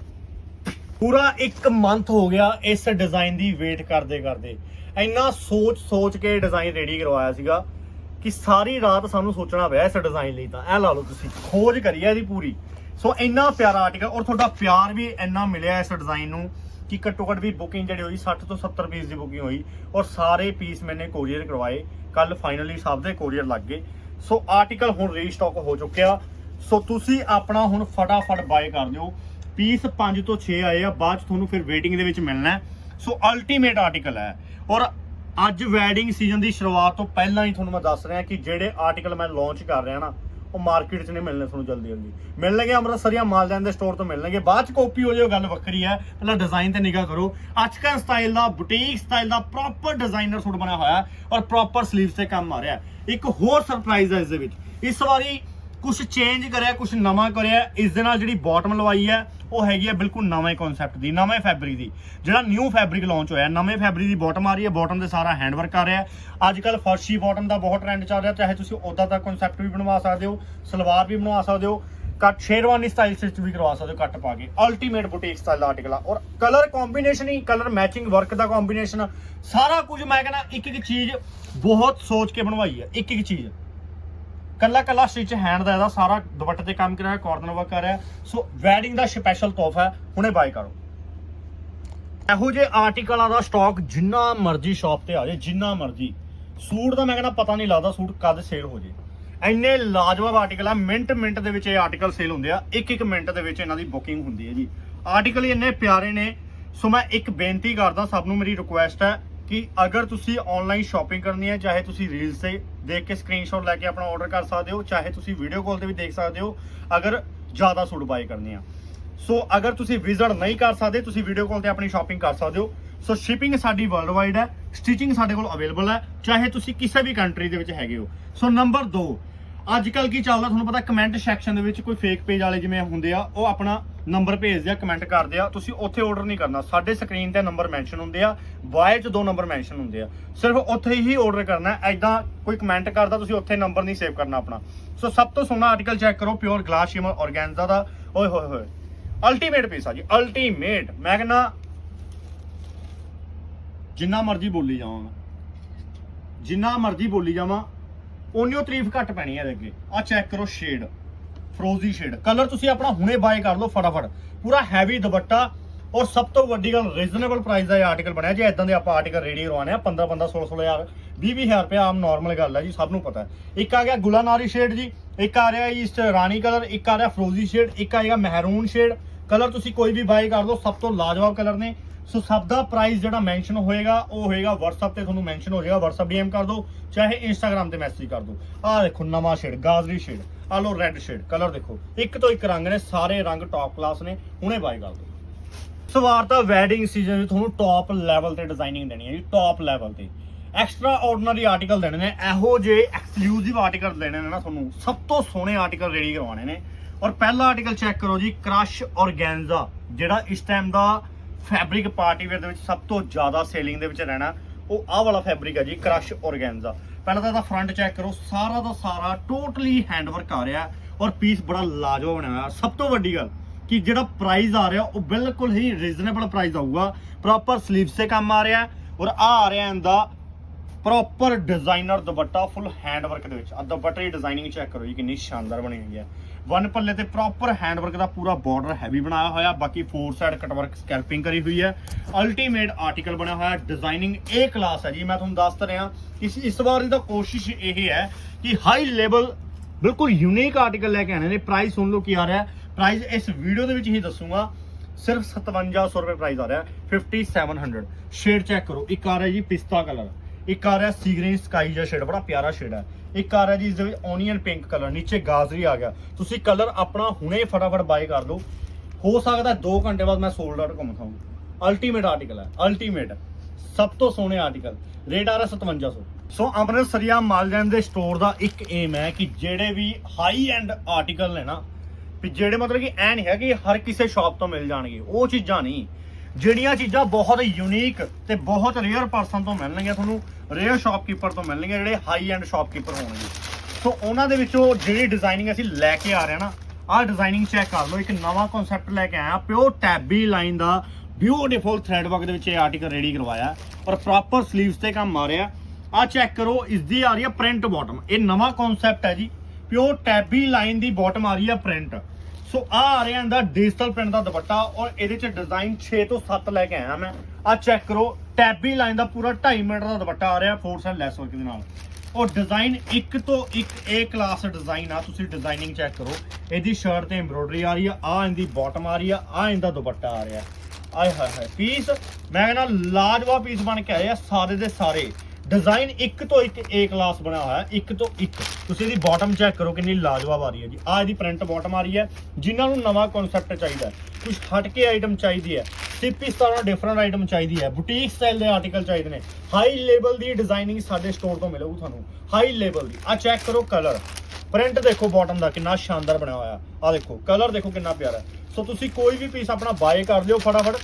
ਪੂਰਾ 1 ਮੰਥ ਹੋ ਗਿਆ ਇਸ ਡਿਜ਼ਾਈਨ ਦੀ ਵੇਟ ਕਰਦੇ ਕਰਦੇ। ਇੰਨਾ ਸੋਚ ਸੋਚ ਕੇ ਡਿਜ਼ਾਈਨ ਰੈਡੀ ਕਰਵਾਇਆ ਸੀਗਾ ਕਿ ਸਾਰੀ ਰਾਤ ਸਾਨੂੰ ਸੋਚਣਾ ਪਿਆ ਇਸ ਡਿਜ਼ਾਈਨ ਲਈ ਤਾਂ। ਇਹ ਲਾ ਲਓ ਤੁਸੀਂ, ਖੋਜ ਕਰੀ ਹੈ ਇਹਦੀ ਪੂਰੀ। ਸੋ ਇੰਨਾ ਪਿਆਰਾ ਆਰਟੀਕਲ ਔਰ ਤੁਹਾਡਾ ਪਿਆਰ ਵੀ ਇੰਨਾ ਮਿਲਿਆ ਇਸ ਡਿਜ਼ਾਈਨ ਨੂੰ ਕਿ ਘੱਟੋ ਘੱਟ ਵੀ ਬੁਕਿੰਗ ਜਿਹੜੀ ਹੋਈ 60 ਤੋਂ 70 ਪੀਸ ਦੀ ਬੁਕਿੰਗ ਹੋਈ, ਔਰ ਸਾਰੇ ਪੀਸ ਮੈਨੇ ਕੋਰੀਅਰ ਕਰਵਾਏ। ਕੱਲ ਫਾਈਨਲੀ ਸਭ ਦੇ ਕੋਰੀਅਰ ਲੱਗ ਗਏ। ਸੋ ਆਰਟੀਕਲ ਹੁਣ ਰੀਸਟਾਕ ਹੋ ਚੁੱਕਿਆ। ਸੋ ਤੁਸੀਂ ਆਪਣਾ ਹੁਣ ਫਟਾਫਟ ਬਾਏ ਕਰ ਦਿਓ। ਪੀਸ 5 ਤੋਂ 6 ਆਏ ਆ, ਬਾਅਦ ਚ ਤੁਹਾਨੂੰ ਫਿਰ ਵੇਟਿੰਗ ਦੇ ਵਿੱਚ ਮਿਲਣਾ ਸੋ ਅਲਟੀਮੇਟ ਆਰਟੀਕਲ ਹੈ। ਔਰ ਅੱਜ ਵੈਡਿੰਗ ਸੀਜ਼ਨ ਦੀ ਸ਼ੁਰੂਆਤ ਤੋਂ ਪਹਿਲਾਂ ਹੀ ਤੁਹਾਨੂੰ ਮੈਂ ਦੱਸ ਰਿਹਾ ਕਿ ਜਿਹੜੇ ਆਰਟੀਕਲ ਮੈਂ ਲਾਂਚ ਕਰ ਰਿਹਾ ਨਾ, ਉਹ ਮਾਰਕੀਟ 'ਚ ਨਹੀਂ ਮਿਲਣੇ ਤੁਹਾਨੂੰ ਜਲਦੀ ਜਲਦੀ। ਮਿਲਣਗੇ ਅੰਮ੍ਰਿਤਸਰੀਆ ਮਾਲਦੈਨ ਦੇ ਸਟੋਰ ਤੋਂ ਮਿਲਣਗੇ। ਬਾਅਦ 'ਚ ਕਾਪੀ ਹੋ ਜਾਏ ਗੱਲ ਵੱਖਰੀ ਹੈ। ਪਹਿਲਾਂ ਡਿਜ਼ਾਈਨ ਤੇ ਨਿਗਾਹ ਕਰੋ। ਅਚਕਨ ਸਟਾਈਲ ਦਾ ਬੁਟੀਕ ਸਟਾਈਲ ਦਾ ਪ੍ਰੋਪਰ ਡਿਜ਼ਾਈਨਰ ਸੂਟ ਬਣਿਆ ਹੋਇਆ ਔਰ ਪ੍ਰੋਪਰ ਸਲੀਵਸ ਤੇ ਕੰਮ ਆ ਰਿਹਾ ਇੱਕ ਹੋਰ ਸਰਪ੍ਰਾਈਜ਼ ਹੈ ਇਸ ਦੇ ਵਿੱਚ। ਇਸ ਵਾਰੀ ਕੁਝ ਚੇਂਜ ਕਰਿਆ ਕੁਝ ਨਵਾਂ ਕਰਿਆ, ਇਸ ਦੇ ਨਾਲ ਜਿਹੜੀ ਬਾਟਮ ਲਵਾਈ ਹੈ, ਉਹ ਹੈਗੀ ਹੈ ਬਿਲਕੁਲ ਨਵੇਂ ਕਨਸੈਪਟ ਦੀ, ਨਵੇਂ ਫੈਬਰਿਕ ਦੀ। ਜਿਹੜਾ ਨਿਊ ਫੈਬਰਿਕ ਲਾਂਚ ਹੋਇਆ, ਨਵੇਂ ਫੈਬਰਿਕ ਦੀ ਬਾਟਮ ਆ ਰਹੀ ਹੈ ਬਾਟਮ ਤੇ ਸਾਰਾ ਹੈਂਡ ਵਰਕ ਆ ਰਿਹਾ ਅੱਜ ਕੱਲ ਫਰਸ਼ੀ ਬਾਟਮ ਦਾ ਬਹੁਤ ਟ੍ਰੈਂਡ ਚੱਲ ਰਿਹਾ, ਚਾਹੇ ਤੁਸੀਂ ਉਦਾਂ ਦਾ ਕਨਸੈਪਟ ਵੀ ਬਣਵਾ ਸਕਦੇ ਹੋ, ਸਲਵਾਰ ਵੀ ਬਣਵਾ ਸਕਦੇ ਹੋ, ਕੱਟ ਸ਼ੇਰਵਾਨੀ ਸਟਾਈਲ ਸਟਿਚ ਵੀ ਕਰਵਾ ਸਕਦੇ ਹੋ, ਕੱਟ ਪਾ ਕੇ। ਅਲਟੀਮੇਟ ਬੁਟੀਕ ਸਟਾਈਲ ਦਾ ਆਰਟੀਕਲ ਆ। ਔਰ ਕਲਰ ਕੰਬੀਨੇਸ਼ਨ ਹੀ ਕਲਰ ਮੈਚਿੰਗ ਵਰਕ ਦਾ ਕੰਬੀਨੇਸ਼ਨ ਸਾਰਾ ਕੁਝ ਮੈਂ ਕਹਿੰਦਾ ਇੱਕ ਇੱਕ ਚੀਜ਼ ਬਹੁਤ ਸੋਚ ਕੇ ਬਣਵਾਈ ਹੈ ਇੱਕ ਇੱਕ ਚੀਜ਼। ਕੱਲਾ ਕੱਲਾ ਸਟਿਚ ਹੈਂਡ ਦਾ ਇਹਦਾ ਸਾਰਾ ਦੁਪੱਟੇ ਤੇ ਕੰਮ ਕਰਿਆ ਕਾਰਨਰ ਵਰਕ ਕਰ ਰਿਹਾ ਸੋ ਵੈਡਿੰਗ ਦਾ ਸਪੈਸ਼ਲ ਤੋਹਫਾ ਹੁਣੇ ਬਾਈ ਕਰੋ। ਇਹੋ ਜਿਹੇ ਆਰਟੀਕਲਾਂ ਦਾ ਸਟਾਕ ਜਿੰਨਾ ਮਰਜ਼ੀ ਸ਼ਾਪ ਤੇ ਆ ਜਾਏ, ਜਿੰਨਾ ਮਰਜ਼ੀ। ਸੂਟ ਦਾ ਮੈਂ ਕਹਿੰਦਾ ਪਤਾ ਨਹੀਂ ਲੱਗਦਾ ਸੂਟ ਕਦ ਸੇਲ ਹੋ ਜੇ। ਇੰਨੇ ਲਾਜਵਾਬ ਆਰਟੀਕਲ ਆ, ਮਿੰਟ ਮਿੰਟ ਦੇ ਵਿੱਚ ਇਹ ਆਰਟੀਕਲ ਸੇਲ ਹੁੰਦੇ ਆ, ਇੱਕ ਇੱਕ ਮਿੰਟ ਦੇ ਵਿੱਚ ਇਹਨਾਂ ਦੀ ਬੁਕਿੰਗ ਹੁੰਦੀ ਹੈ ਜੀ। ਆਰਟੀਕਲ ਹੀ ਇੰਨੇ ਪਿਆਰੇ ਨੇ, ਸੋ ਮੈਂ ਇੱਕ ਬੇਨਤੀ ਕਰਦਾ, ਸਭ ਨੂੰ ਮੇਰੀ ਰਿਕੁਐਸਟ ਹੈ ਕਿ ਅਗਰ ਤੁਸੀਂ ਆਨਲਾਈਨ ਸ਼ਾਪਿੰਗ ਕਰਨੀ ਹੈ, ਚਾਹੇ ਤੁਸੀਂ ਰੀਲਸ ਤੇ ਦੇਖ ਕੇ ਸਕਰੀਨਸ਼ਾਟ ਲੈ ਕੇ ਆਪਣਾ ਆਰਡਰ ਕਰ ਸਕਦੇ ਹੋ, ਚਾਹੇ ਤੁਸੀਂ ਵੀਡੀਓ ਕਾਲ ਤੇ ਵੀ ਦੇਖ ਸਕਦੇ ਹੋ, ਅਗਰ ਜ਼ਿਆਦਾ ਸੂਟ ਬਾਏ ਕਰਨੇ ਆ। ਸੋ ਅਗਰ ਤੁਸੀਂ ਵਿਜ਼ਿਟ ਨਹੀਂ ਕਰ ਸਕਦੇ, ਤੁਸੀਂ ਵੀਡੀਓ ਕਾਲ ਤੇ ਆਪਣੀ ਸ਼ਾਪਿੰਗ ਕਰ ਸਕਦੇ ਹੋ। ਸੋ ਸ਼ਿਪਿੰਗ ਸਾਡੀ ਵਰਲਡ ਵਾਈਡ ਹੈ ਸਟਿਚਿੰਗ ਸਾਡੇ ਕੋਲ ਅਵੇਲੇਬਲ ਹੈ, ਚਾਹੇ ਤੁਸੀਂ ਕਿਸੇ ਵੀ ਕੰਟਰੀ ਦੇ ਵਿੱਚ ਹੈਗੇ ਹੋ। ਸੋ ਨੰਬਰ 2 ਅੱਜ ਕੱਲ ਕੀ ਚੱਲਦਾ ਤੁਹਾਨੂੰ ਪਤਾ ਕਮੈਂਟ ਸੈਕਸ਼ਨ ਦੇ ਵਿੱਚ ਕੋਈ ਫੇਕ ਪੇਜ ਵਾਲੇ ਜਿਵੇਂ ਹੁੰਦੇ ਆ, ਉਹ ਆਪਣਾ ਨੰਬਰ ਭੇਜਦੇ ਆ ਕਮੈਂਟ ਕਰਦੇ ਆ। ਤੁਸੀਂ ਉੱਥੇ ਆਰਡਰ ਨਹੀਂ ਕਰਨਾ। ਸਾਡੇ ਸਕਰੀਨ ਤੇ ਨੰਬਰ ਮੈਂਸ਼ਨ ਹੁੰਦੇ ਆ ਬਾਏ ਚ ਦੋ ਨੰਬਰ ਮੈਂਸ਼ਨ ਹੁੰਦੇ ਆ। ਸਿਰਫ ਉੱਥੇ ਹੀ ਆਰਡਰ ਕਰਨਾ ਹੈ। ਐਦਾਂ ਕੋਈ ਕਮੈਂਟ ਕਰਦਾ, ਤੁਸੀਂ ਉੱਥੇ ਨੰਬਰ ਨਹੀਂ ਸੇਵ ਕਰਨਾ ਆਪਣਾ। ਸੋ ਸਭ ਤੋਂ ਸੋਹਣਾ ਆਰਟੀਕਲ ਚੈੱਕ ਕਰੋ ਪਿਓਰ ਗਲਾਸ ਸ਼ਿਮਰ ਆਰਗੈਂਜ਼ਾ ਦਾ। ਓਏ ਹੋਏ ਹੋਏ। ਅਲਟੀਮੇਟ ਪੀਸ ਆ ਜੀ ਅਲਟੀਮੇਟ ਮੈਂ ਕਹਿੰਦਾ, ਜਿੰਨਾ ਮਰਜ਼ੀ ਬੋਲੀ ਜਾਵਾਂ। ਜਿੰਨਾ ਮਰਜ਼ੀ ਬੋਲੀ ਜਾਵਾਂ ਓਨੀਓ ਤਾਰੀਫ ਘੱਟ ਪੈਣੀ ਹੈ ਇਹਦੇ ਅੱਗੇ। ਆ ਚੈੱਕ ਕਰੋ ਸ਼ੇਡ ਫਰੋਜ਼ੀ ਸ਼ੇਡ ਕਲਰ ਤੁਸੀਂ ਆਪਣਾ ਹੁਣੇ ਬਾਏ ਕਰ ਲਓ ਫਟਾਫਟ। ਪੂਰਾ ਹੈਵੀ ਦੁਪੱਟਾ ਔਰ ਸਭ ਤੋਂ ਵੱਡੀ ਗੱਲ ਰੀਜ਼ਨੇਬਲ ਪ੍ਰਾਈਸ ਦਾ ਇਹ ਆਰਟੀਕਲ ਬਣਿਆ। ਜੇ ਇਦਾਂ ਦੇ ਆਪਾਂ ਆਰਟੀਕਲ ਰੇਡੀ ਕਰਵਾਉਣੇ ਆ 15 15 16 16 ਹਜ਼ਾਰ 20 ਹਜ਼ਾਰ ਰੁਪਏ ਆਮ ਨਾਰਮਲ ਗੱਲ ਹੈ ਜੀ, ਸਭ ਨੂੰ ਪਤਾ ਹੈ। ਇੱਕ ਆ ਗਿਆ ਗੁਲਾਨਾਰੀ ਸ਼ੇਡ ਜੀ, ਇੱਕ ਆ ਰਿਹਾ ਇਸ ਰਾਣੀ ਕਲਰ ਇੱਕ ਆ ਰਿਹਾ ਫਰੋਜ਼ੀ ਸ਼ੇਡ ਇੱਕ ਆਏਗਾ ਮਹਿਰੂਨ ਸ਼ੇਡ ਕਲਰ ਤੁਸੀਂ ਕੋਈ ਵੀ ਬਾਏ ਕਰ ਲਓ, ਸਭ ਤੋਂ ਲਾਜਵਾਬ ਕਲਰ ਨੇ। ਸੋ ਸਭ ਦਾ ਪ੍ਰਾਈਸ ਜਿਹੜਾ ਮੈਂਸ਼ਨ ਹੋਏਗਾ, ਉਹ ਹੋਏਗਾ WhatsApp ਤੇ ਤੁਹਾਨੂੰ ਮੈਂਸ਼ਨ ਹੋ ਜਾਏਗਾ। WhatsApp DM ਕਰ ਦਿਓ, ਚਾਹੇ Instagram ਤੇ ਮੈਸੇਜ ਕਰ ਦਿਓ। ਆਹ ਦੇਖੋ ਨਵਾਂ ਸ਼ੇਡ ਗਾਜ਼ਰੀ ਸ਼ੇਡ ਆਹ ਲੋ ਰੈੱਡ ਸ਼ੇਡ ਕਲਰ ਦੇਖੋ। ਇੱਕ ਤੋਂ ਇੱਕ ਰੰਗ ਨੇ, ਸਾਰੇ ਰੰਗ ਟੌਪ ਕਲਾਸ ਨੇ, ਹੁਣੇ ਬਾਏ ਕਰ ਦਿਓ। ਸਵਾਰ ਤਾਂ ਵੈਡਿੰਗ ਸੀਜ਼ਨ ਵਿੱਚ ਤੁਹਾਨੂੰ ਟੌਪ ਲੈਵਲ ਤੇ ਡਿਜ਼ਾਈਨਿੰਗ ਦੇਣੀ ਹੈ ਜੀ ਟੌਪ ਲੈਵਲ ਤੇ। ਐਕਸਟਰਾ ਆਰਡੀਨਰੀ ਆਰਟੀਕਲ ਦੇਣੇ ਨੇ, ਇਹੋ ਜਿਹੇ ਐਕਸਕਲੂਸਿਵ ਆਰਟੀਕਲ ਦੇਣੇ ਨੇ ਨਾ ਤੁਹਾਨੂੰ। ਸਭ ਤੋਂ ਸੋਹਣੇ ਆਰਟੀਕਲ ਰੈਡੀ ਕਰਵਾਉਣੇ ਨੇ। ਔਰ ਪਹਿਲਾ ਆਰਟੀਕਲ ਚੈੱਕ ਕਰੋ ਜੀ ਕ੍ਰਸ਼ ਔਰਗੈਂਜ਼ਾ ਜਿਹੜਾ ਇਸ ਟਾਈਮ ਦਾ ਫੈਬਰਿਕ ਪਾਰਟੀ ਵੇਅਰ ਦੇ ਵਿੱਚ ਸਭ ਤੋਂ ਜ਼ਿਆਦਾ ਸੇਲਿੰਗ ਦੇ ਵਿੱਚ ਰਹਿਣਾ ਉਹ ਆਹ ਵਾਲਾ ਫੈਬਰਿਕ ਹੈ ਜੀ, ਕ੍ਰਸ਼ ਔਰਗੈਂਜ਼ਾ। ਪਹਿਲਾਂ ਤਾਂ ਇਹਦਾ ਫਰੰਟ ਚੈੱਕ ਕਰੋ, ਸਾਰਾ ਦਾ ਸਾਰਾ ਟੋਟਲੀ ਹੈਂਡਵਰਕ ਆ ਰਿਹਾ ਔਰ ਪੀਸ ਬੜਾ ਲਾਜਵਾਬ ਬਣਿਆ ਹੋਇਆ। ਸਭ ਤੋਂ ਵੱਡੀ ਗੱਲ ਕਿ ਜਿਹੜਾ ਪ੍ਰਾਈਸ ਆ ਰਿਹਾ, ਉਹ ਬਿਲਕੁਲ ਹੀ ਰੀਜ਼ਨੇਬਲ ਪ੍ਰਾਈਸ ਆਊਗਾ। ਪ੍ਰੋਪਰ ਸਲੀਵਸ ਤੇ ਕੰਮ ਆ ਰਿਹਾ ਔਰ ਆ ਆ ਰਿਹਾ ਇਹਦਾ proper designer dupatta full hand work ਦੇ ਵਿੱਚ। ਆ ਦੁਪੱਟੇ ਦੀ ਡਿਜ਼ਾਈਨਿੰਗ ਚੈੱਕ ਕਰੋ ਜੀ, ਕਿੰਨੀ ਸ਼ਾਨਦਾਰ ਬਣੀ ਹੋਈ ਹੈ ਵਨ ਪੱਲੇ ਤੇ ਪ੍ਰੋਪਰ ਹੈਂਡਵਰਕ ਦਾ ਪੂਰਾ ਬਾਰਡਰ ਹੈਵੀ ਬਣਾਇਆ ਹੋਇਆ। ਬਾਕੀ ਫੋਰ ਸਾਈਡ ਕਟਵਰਕ ਸਕੈਲਪਿੰਗ ਕਰੀ ਹੋਈ ਹੈ। ਅਲਟੀਮੇਟ ਆਰਟੀਕਲ ਬਣਿਆ ਹੋਇਆ। ਡਿਜ਼ਾਈਨਿੰਗ ਏ ਕਲਾਸ ਹੈ ਜੀ। ਮੈਂ ਤੁਹਾਨੂੰ ਦੱਸ ਰਿਹਾ ਇਸ ਇਸ ਵਾਰ ਦੀ ਤਾਂ ਕੋਸ਼ਿਸ਼ ਇਹ ਹੈ ਕਿ ਹਾਈ ਲੈਵਲ ਬਿਲਕੁਲ ਯੂਨੀਕ ਆਰਟੀਕਲ ਲੈ ਕੇ ਆਣੇ ਨੇ। ਪ੍ਰਾਈਸ ਸੁਣ ਲਓ ਕੀ ਆ ਰਿਹਾ। ਪ੍ਰਾਈਸ ਇਸ ਵੀਡੀਓ ਦੇ ਵਿੱਚ ਹੀ ਦੱਸੂਗਾ। ਸਿਰਫ 5700 ਰੁਪਏ ਪ੍ਰਾਈਸ ਆ ਰਿਹਾ। 5700 ਸ਼ੇਡ ਚੈੱਕ ਕਰੋ। ਇੱਕ ਆ ਰਿਹਾ ਜੀ, ਪਿਸਤਾ ਕਲਰ ਇੱਕ ਆ ਰਿਹਾ ਸੀ ਗ੍ਰੀਨ ਸਕਾਈ ਜਿਹਾ ਸ਼ੇਡ ਬੜਾ ਪਿਆਰਾ ਸ਼ੇਡ ਹੈ। ਇੱਕ ਆ ਰਿਹਾ ਜੀ ਇਸ ਦੇ ਵਿੱਚ ਓਨੀਅਨ ਪਿੰਕ ਕਲਰ ਨੀਚੇ ਗਾਜ਼ਰੀ ਆ ਗਿਆ। ਤੁਸੀਂ ਕਲਰ ਆਪਣਾ ਹੁਣੇ ਫਟਾਫਟ ਬਾਈ ਕਰ ਦਿਓ ਹੋ ਸਕਦਾ 2 ਘੰਟੇ ਬਾਅਦ ਮੈਂ ਸੋਲਡ ਆਊਟ ਘੁੰਮ ਖਾਊਂ। ਅਲਟੀਮੇਟ ਆਰਟੀਕਲ ਹੈ ਅਲਟੀਮੇਟ ਸਭ ਤੋਂ ਸੋਹਣੇ ਆਰਟੀਕਲ ਰੇਟ ਆ ਰਿਹਾ 5700 ਸੋ। ਅੰਮ੍ਰਿਤਸਰੀਆ ਮਾਲਜਨ ਦੇ ਸਟੋਰ ਦਾ ਇੱਕ ਏਮ ਹੈ ਕਿ ਜਿਹੜੇ ਵੀ ਹਾਈ ਐਂਡ ਆਰਟੀਕਲ ਨੇ ਨਾ, ਵੀ ਜਿਹੜੇ ਮਤਲਬ ਕਿ ਐ ਨਹੀਂ ਹੈ ਕਿ ਹਰ ਕਿਸੇ ਸ਼ਾਪ ਤੋਂ ਮਿਲ ਜਾਣਗੇ, ਉਹ ਚੀਜ਼ਾਂ ਨਹੀਂ। ਜਿਹੜੀਆਂ ਚੀਜ਼ਾਂ ਬਹੁਤ ਯੂਨੀਕ ਤੇ ਬਹੁਤ ਰੇਅਰ ਪਰਸਨ ਤੋਂ ਮਿਲਣਗੀਆਂ, ਤੁਹਾਨੂੰ ਰੇਅਰ ਸ਼ਾਪਕੀਪਰ ਤੋਂ ਮਿਲਣਗੀਆਂ, ਜਿਹੜੇ ਹਾਈ ਐਂਡ ਸ਼ਾਪਕੀਪਰ ਹੋਣਗੇ। ਸੋ ਉਹਨਾਂ ਦੇ ਵਿੱਚੋਂ ਜਿਹੜੀ ਡਿਜ਼ਾਈਨਿੰਗ ਅਸੀਂ ਲੈ ਕੇ ਆ ਰਹੇ ਹਾਂ ਨਾ, ਆਹ ਡਿਜ਼ਾਈਨਿੰਗ ਚੈੱਕ ਕਰ ਲਓ, ਇੱਕ ਨਵਾਂ ਕਨਸੈਪਟ ਲੈ ਕੇ ਆਇਆ ਪਿਓਰ ਟੈਬੀ ਲਾਈਨ ਦਾ ਬਿਊਟੀਫੁਲ ਥ੍ਰੈਡ ਵਰਕ ਦੇ ਵਿੱਚ ਇਹ ਆਰਟੀਕਲ ਰੈਡੀ ਕਰਵਾਇਆ ਔਰ ਪ੍ਰੋਪਰ ਸਲੀਵਸ ਤੇ ਕੰਮ ਆ ਰਿਹਾ ਆ ਚੈੱਕ ਕਰੋ ਇਸ ਦੀ ਆ ਰਹੀ ਹੈ ਪ੍ਰਿੰਟ ਬਾਟਮ ਇਹ ਨਵਾਂ ਕਨਸੈਪਟ ਹੈ ਜੀ ਪਿਓਰ ਟੈਬੀ ਲਾਈਨ ਦੀ ਬਾਟਮ ਆ ਰਹੀ ਹੈ ਪ੍ਰਿੰਟ ਸੋ ਆ ਆ ਰਿਹਾ ਇਹਦਾ ਡਿਜੀਟਲ ਪ੍ਰਿੰਟ ਦਾ ਦੁਪੱਟਾ ਔਰ ਇਹਦੇ ਚ ਡਿਜ਼ਾਈਨ 6 ਤੋਂ 7 ਲੈ ਕੇ ਆਇਆ ਮੈਂ। ਆ ਚੈੱਕ ਕਰੋ ਟੈਬੀ ਲਾਈਨ ਦਾ ਪੂਰਾ 2.5 ਮੀਟਰ ਦਾ ਦੁਪੱਟਾ ਆ ਰਿਹਾ ਫੋਰ ਸਾਈਡ ਲੈਸ ਵਰਕ ਦੇ ਨਾਲ। ਔਰ ਡਿਜ਼ਾਈਨ ਇੱਕ ਤੋਂ ਇੱਕ ਏ ਕਲਾਸ ਡਿਜ਼ਾਈਨ ਆ, ਤੁਸੀਂ ਡਿਜ਼ਾਈਨਿੰਗ ਚੈੱਕ ਕਰੋ। ਇਹਦੀ ਸ਼ਰਟ ਤੇ ਐਮਬ੍ਰੋਇਡਰੀ ਆ ਰਹੀ ਆ ਆ ਇਹਦੀ ਬਾਟਮ ਆ ਰਹੀ ਆ ਆ ਇਹਦਾ ਦੁਪੱਟਾ ਆ ਰਿਹਾ। ਆਏ ਹਾਏ ਹਾਏ ਪੀਸ ਮੈਂ ਕਹਿੰਦਾ ਲਾਜਵਾਬ ਪੀਸ ਬਣ ਕੇ ਆਏ ਆ, ਸਾਰੇ ਦੇ ਸਾਰੇ। ਡਿਜ਼ਾਈਨ ਇੱਕ ਤੋਂ ਇੱਕ ਏ ਕਲਾਸ ਬਣਿਆ ਹੋਇਆ ਹੈ, ਇੱਕ ਤੋਂ ਇੱਕ। ਤੁਸੀਂ ਇਹਦੀ ਬਾਟਮ ਚੈੱਕ ਕਰੋ ਕਿੰਨੀ ਲਾਜਵਾਬ ਆ ਰਹੀ ਹੈ ਜੀ। ਆ ਇਹਦੀ ਪ੍ਰਿੰਟ ਬਾਟਮ ਆ ਰਹੀ ਹੈ ਜਿਨ੍ਹਾਂ ਨੂੰ ਨਵਾਂ ਕਨਸੈਪਟ ਚਾਹੀਦਾ ਹੈ। ਕੁਝ ਹਟ ਕੇ ਆਈਟਮ ਚਾਹੀਦੀ ਹੈ ਸਿੱਪੀ ਤਰ੍ਹਾਂ ਡਿਫਰੈਂਟ ਆਈਟਮ ਚਾਹੀਦੀ ਹੈ। ਬੁਟੀਕ ਸਟਾਈਲ ਦੇ ਆਰਟੀਕਲ ਚਾਹੀਦੇ ਨੇ। ਹਾਈ ਲੈਵਲ ਦੀ ਡਿਜ਼ਾਈਨਿੰਗ ਸਾਡੇ ਸਟੋਰ ਤੋਂ ਮਿਲੇਗੀ ਤੁਹਾਨੂੰ। ਹਾਈ ਲੈਵਲ ਦੀ। ਆ ਚੈੱਕ ਕਰੋ ਕਲਰ ਪ੍ਰਿੰਟ ਦੇਖੋ ਬਾਟਮ ਦਾ ਕਿੰਨਾ ਸ਼ਾਨਦਾਰ ਬਣਿਆ ਹੋਇਆ। ਆ ਦੇਖੋ ਕਲਰ ਦੇਖੋ ਕਿੰਨਾ ਪਿਆਰਾ ਸੋ ਤੁਸੀਂ ਕੋਈ ਵੀ ਪੀਸ ਆਪਣਾ ਬਾਏ ਕਰ ਲਿਓ ਫਟਾਫਟ।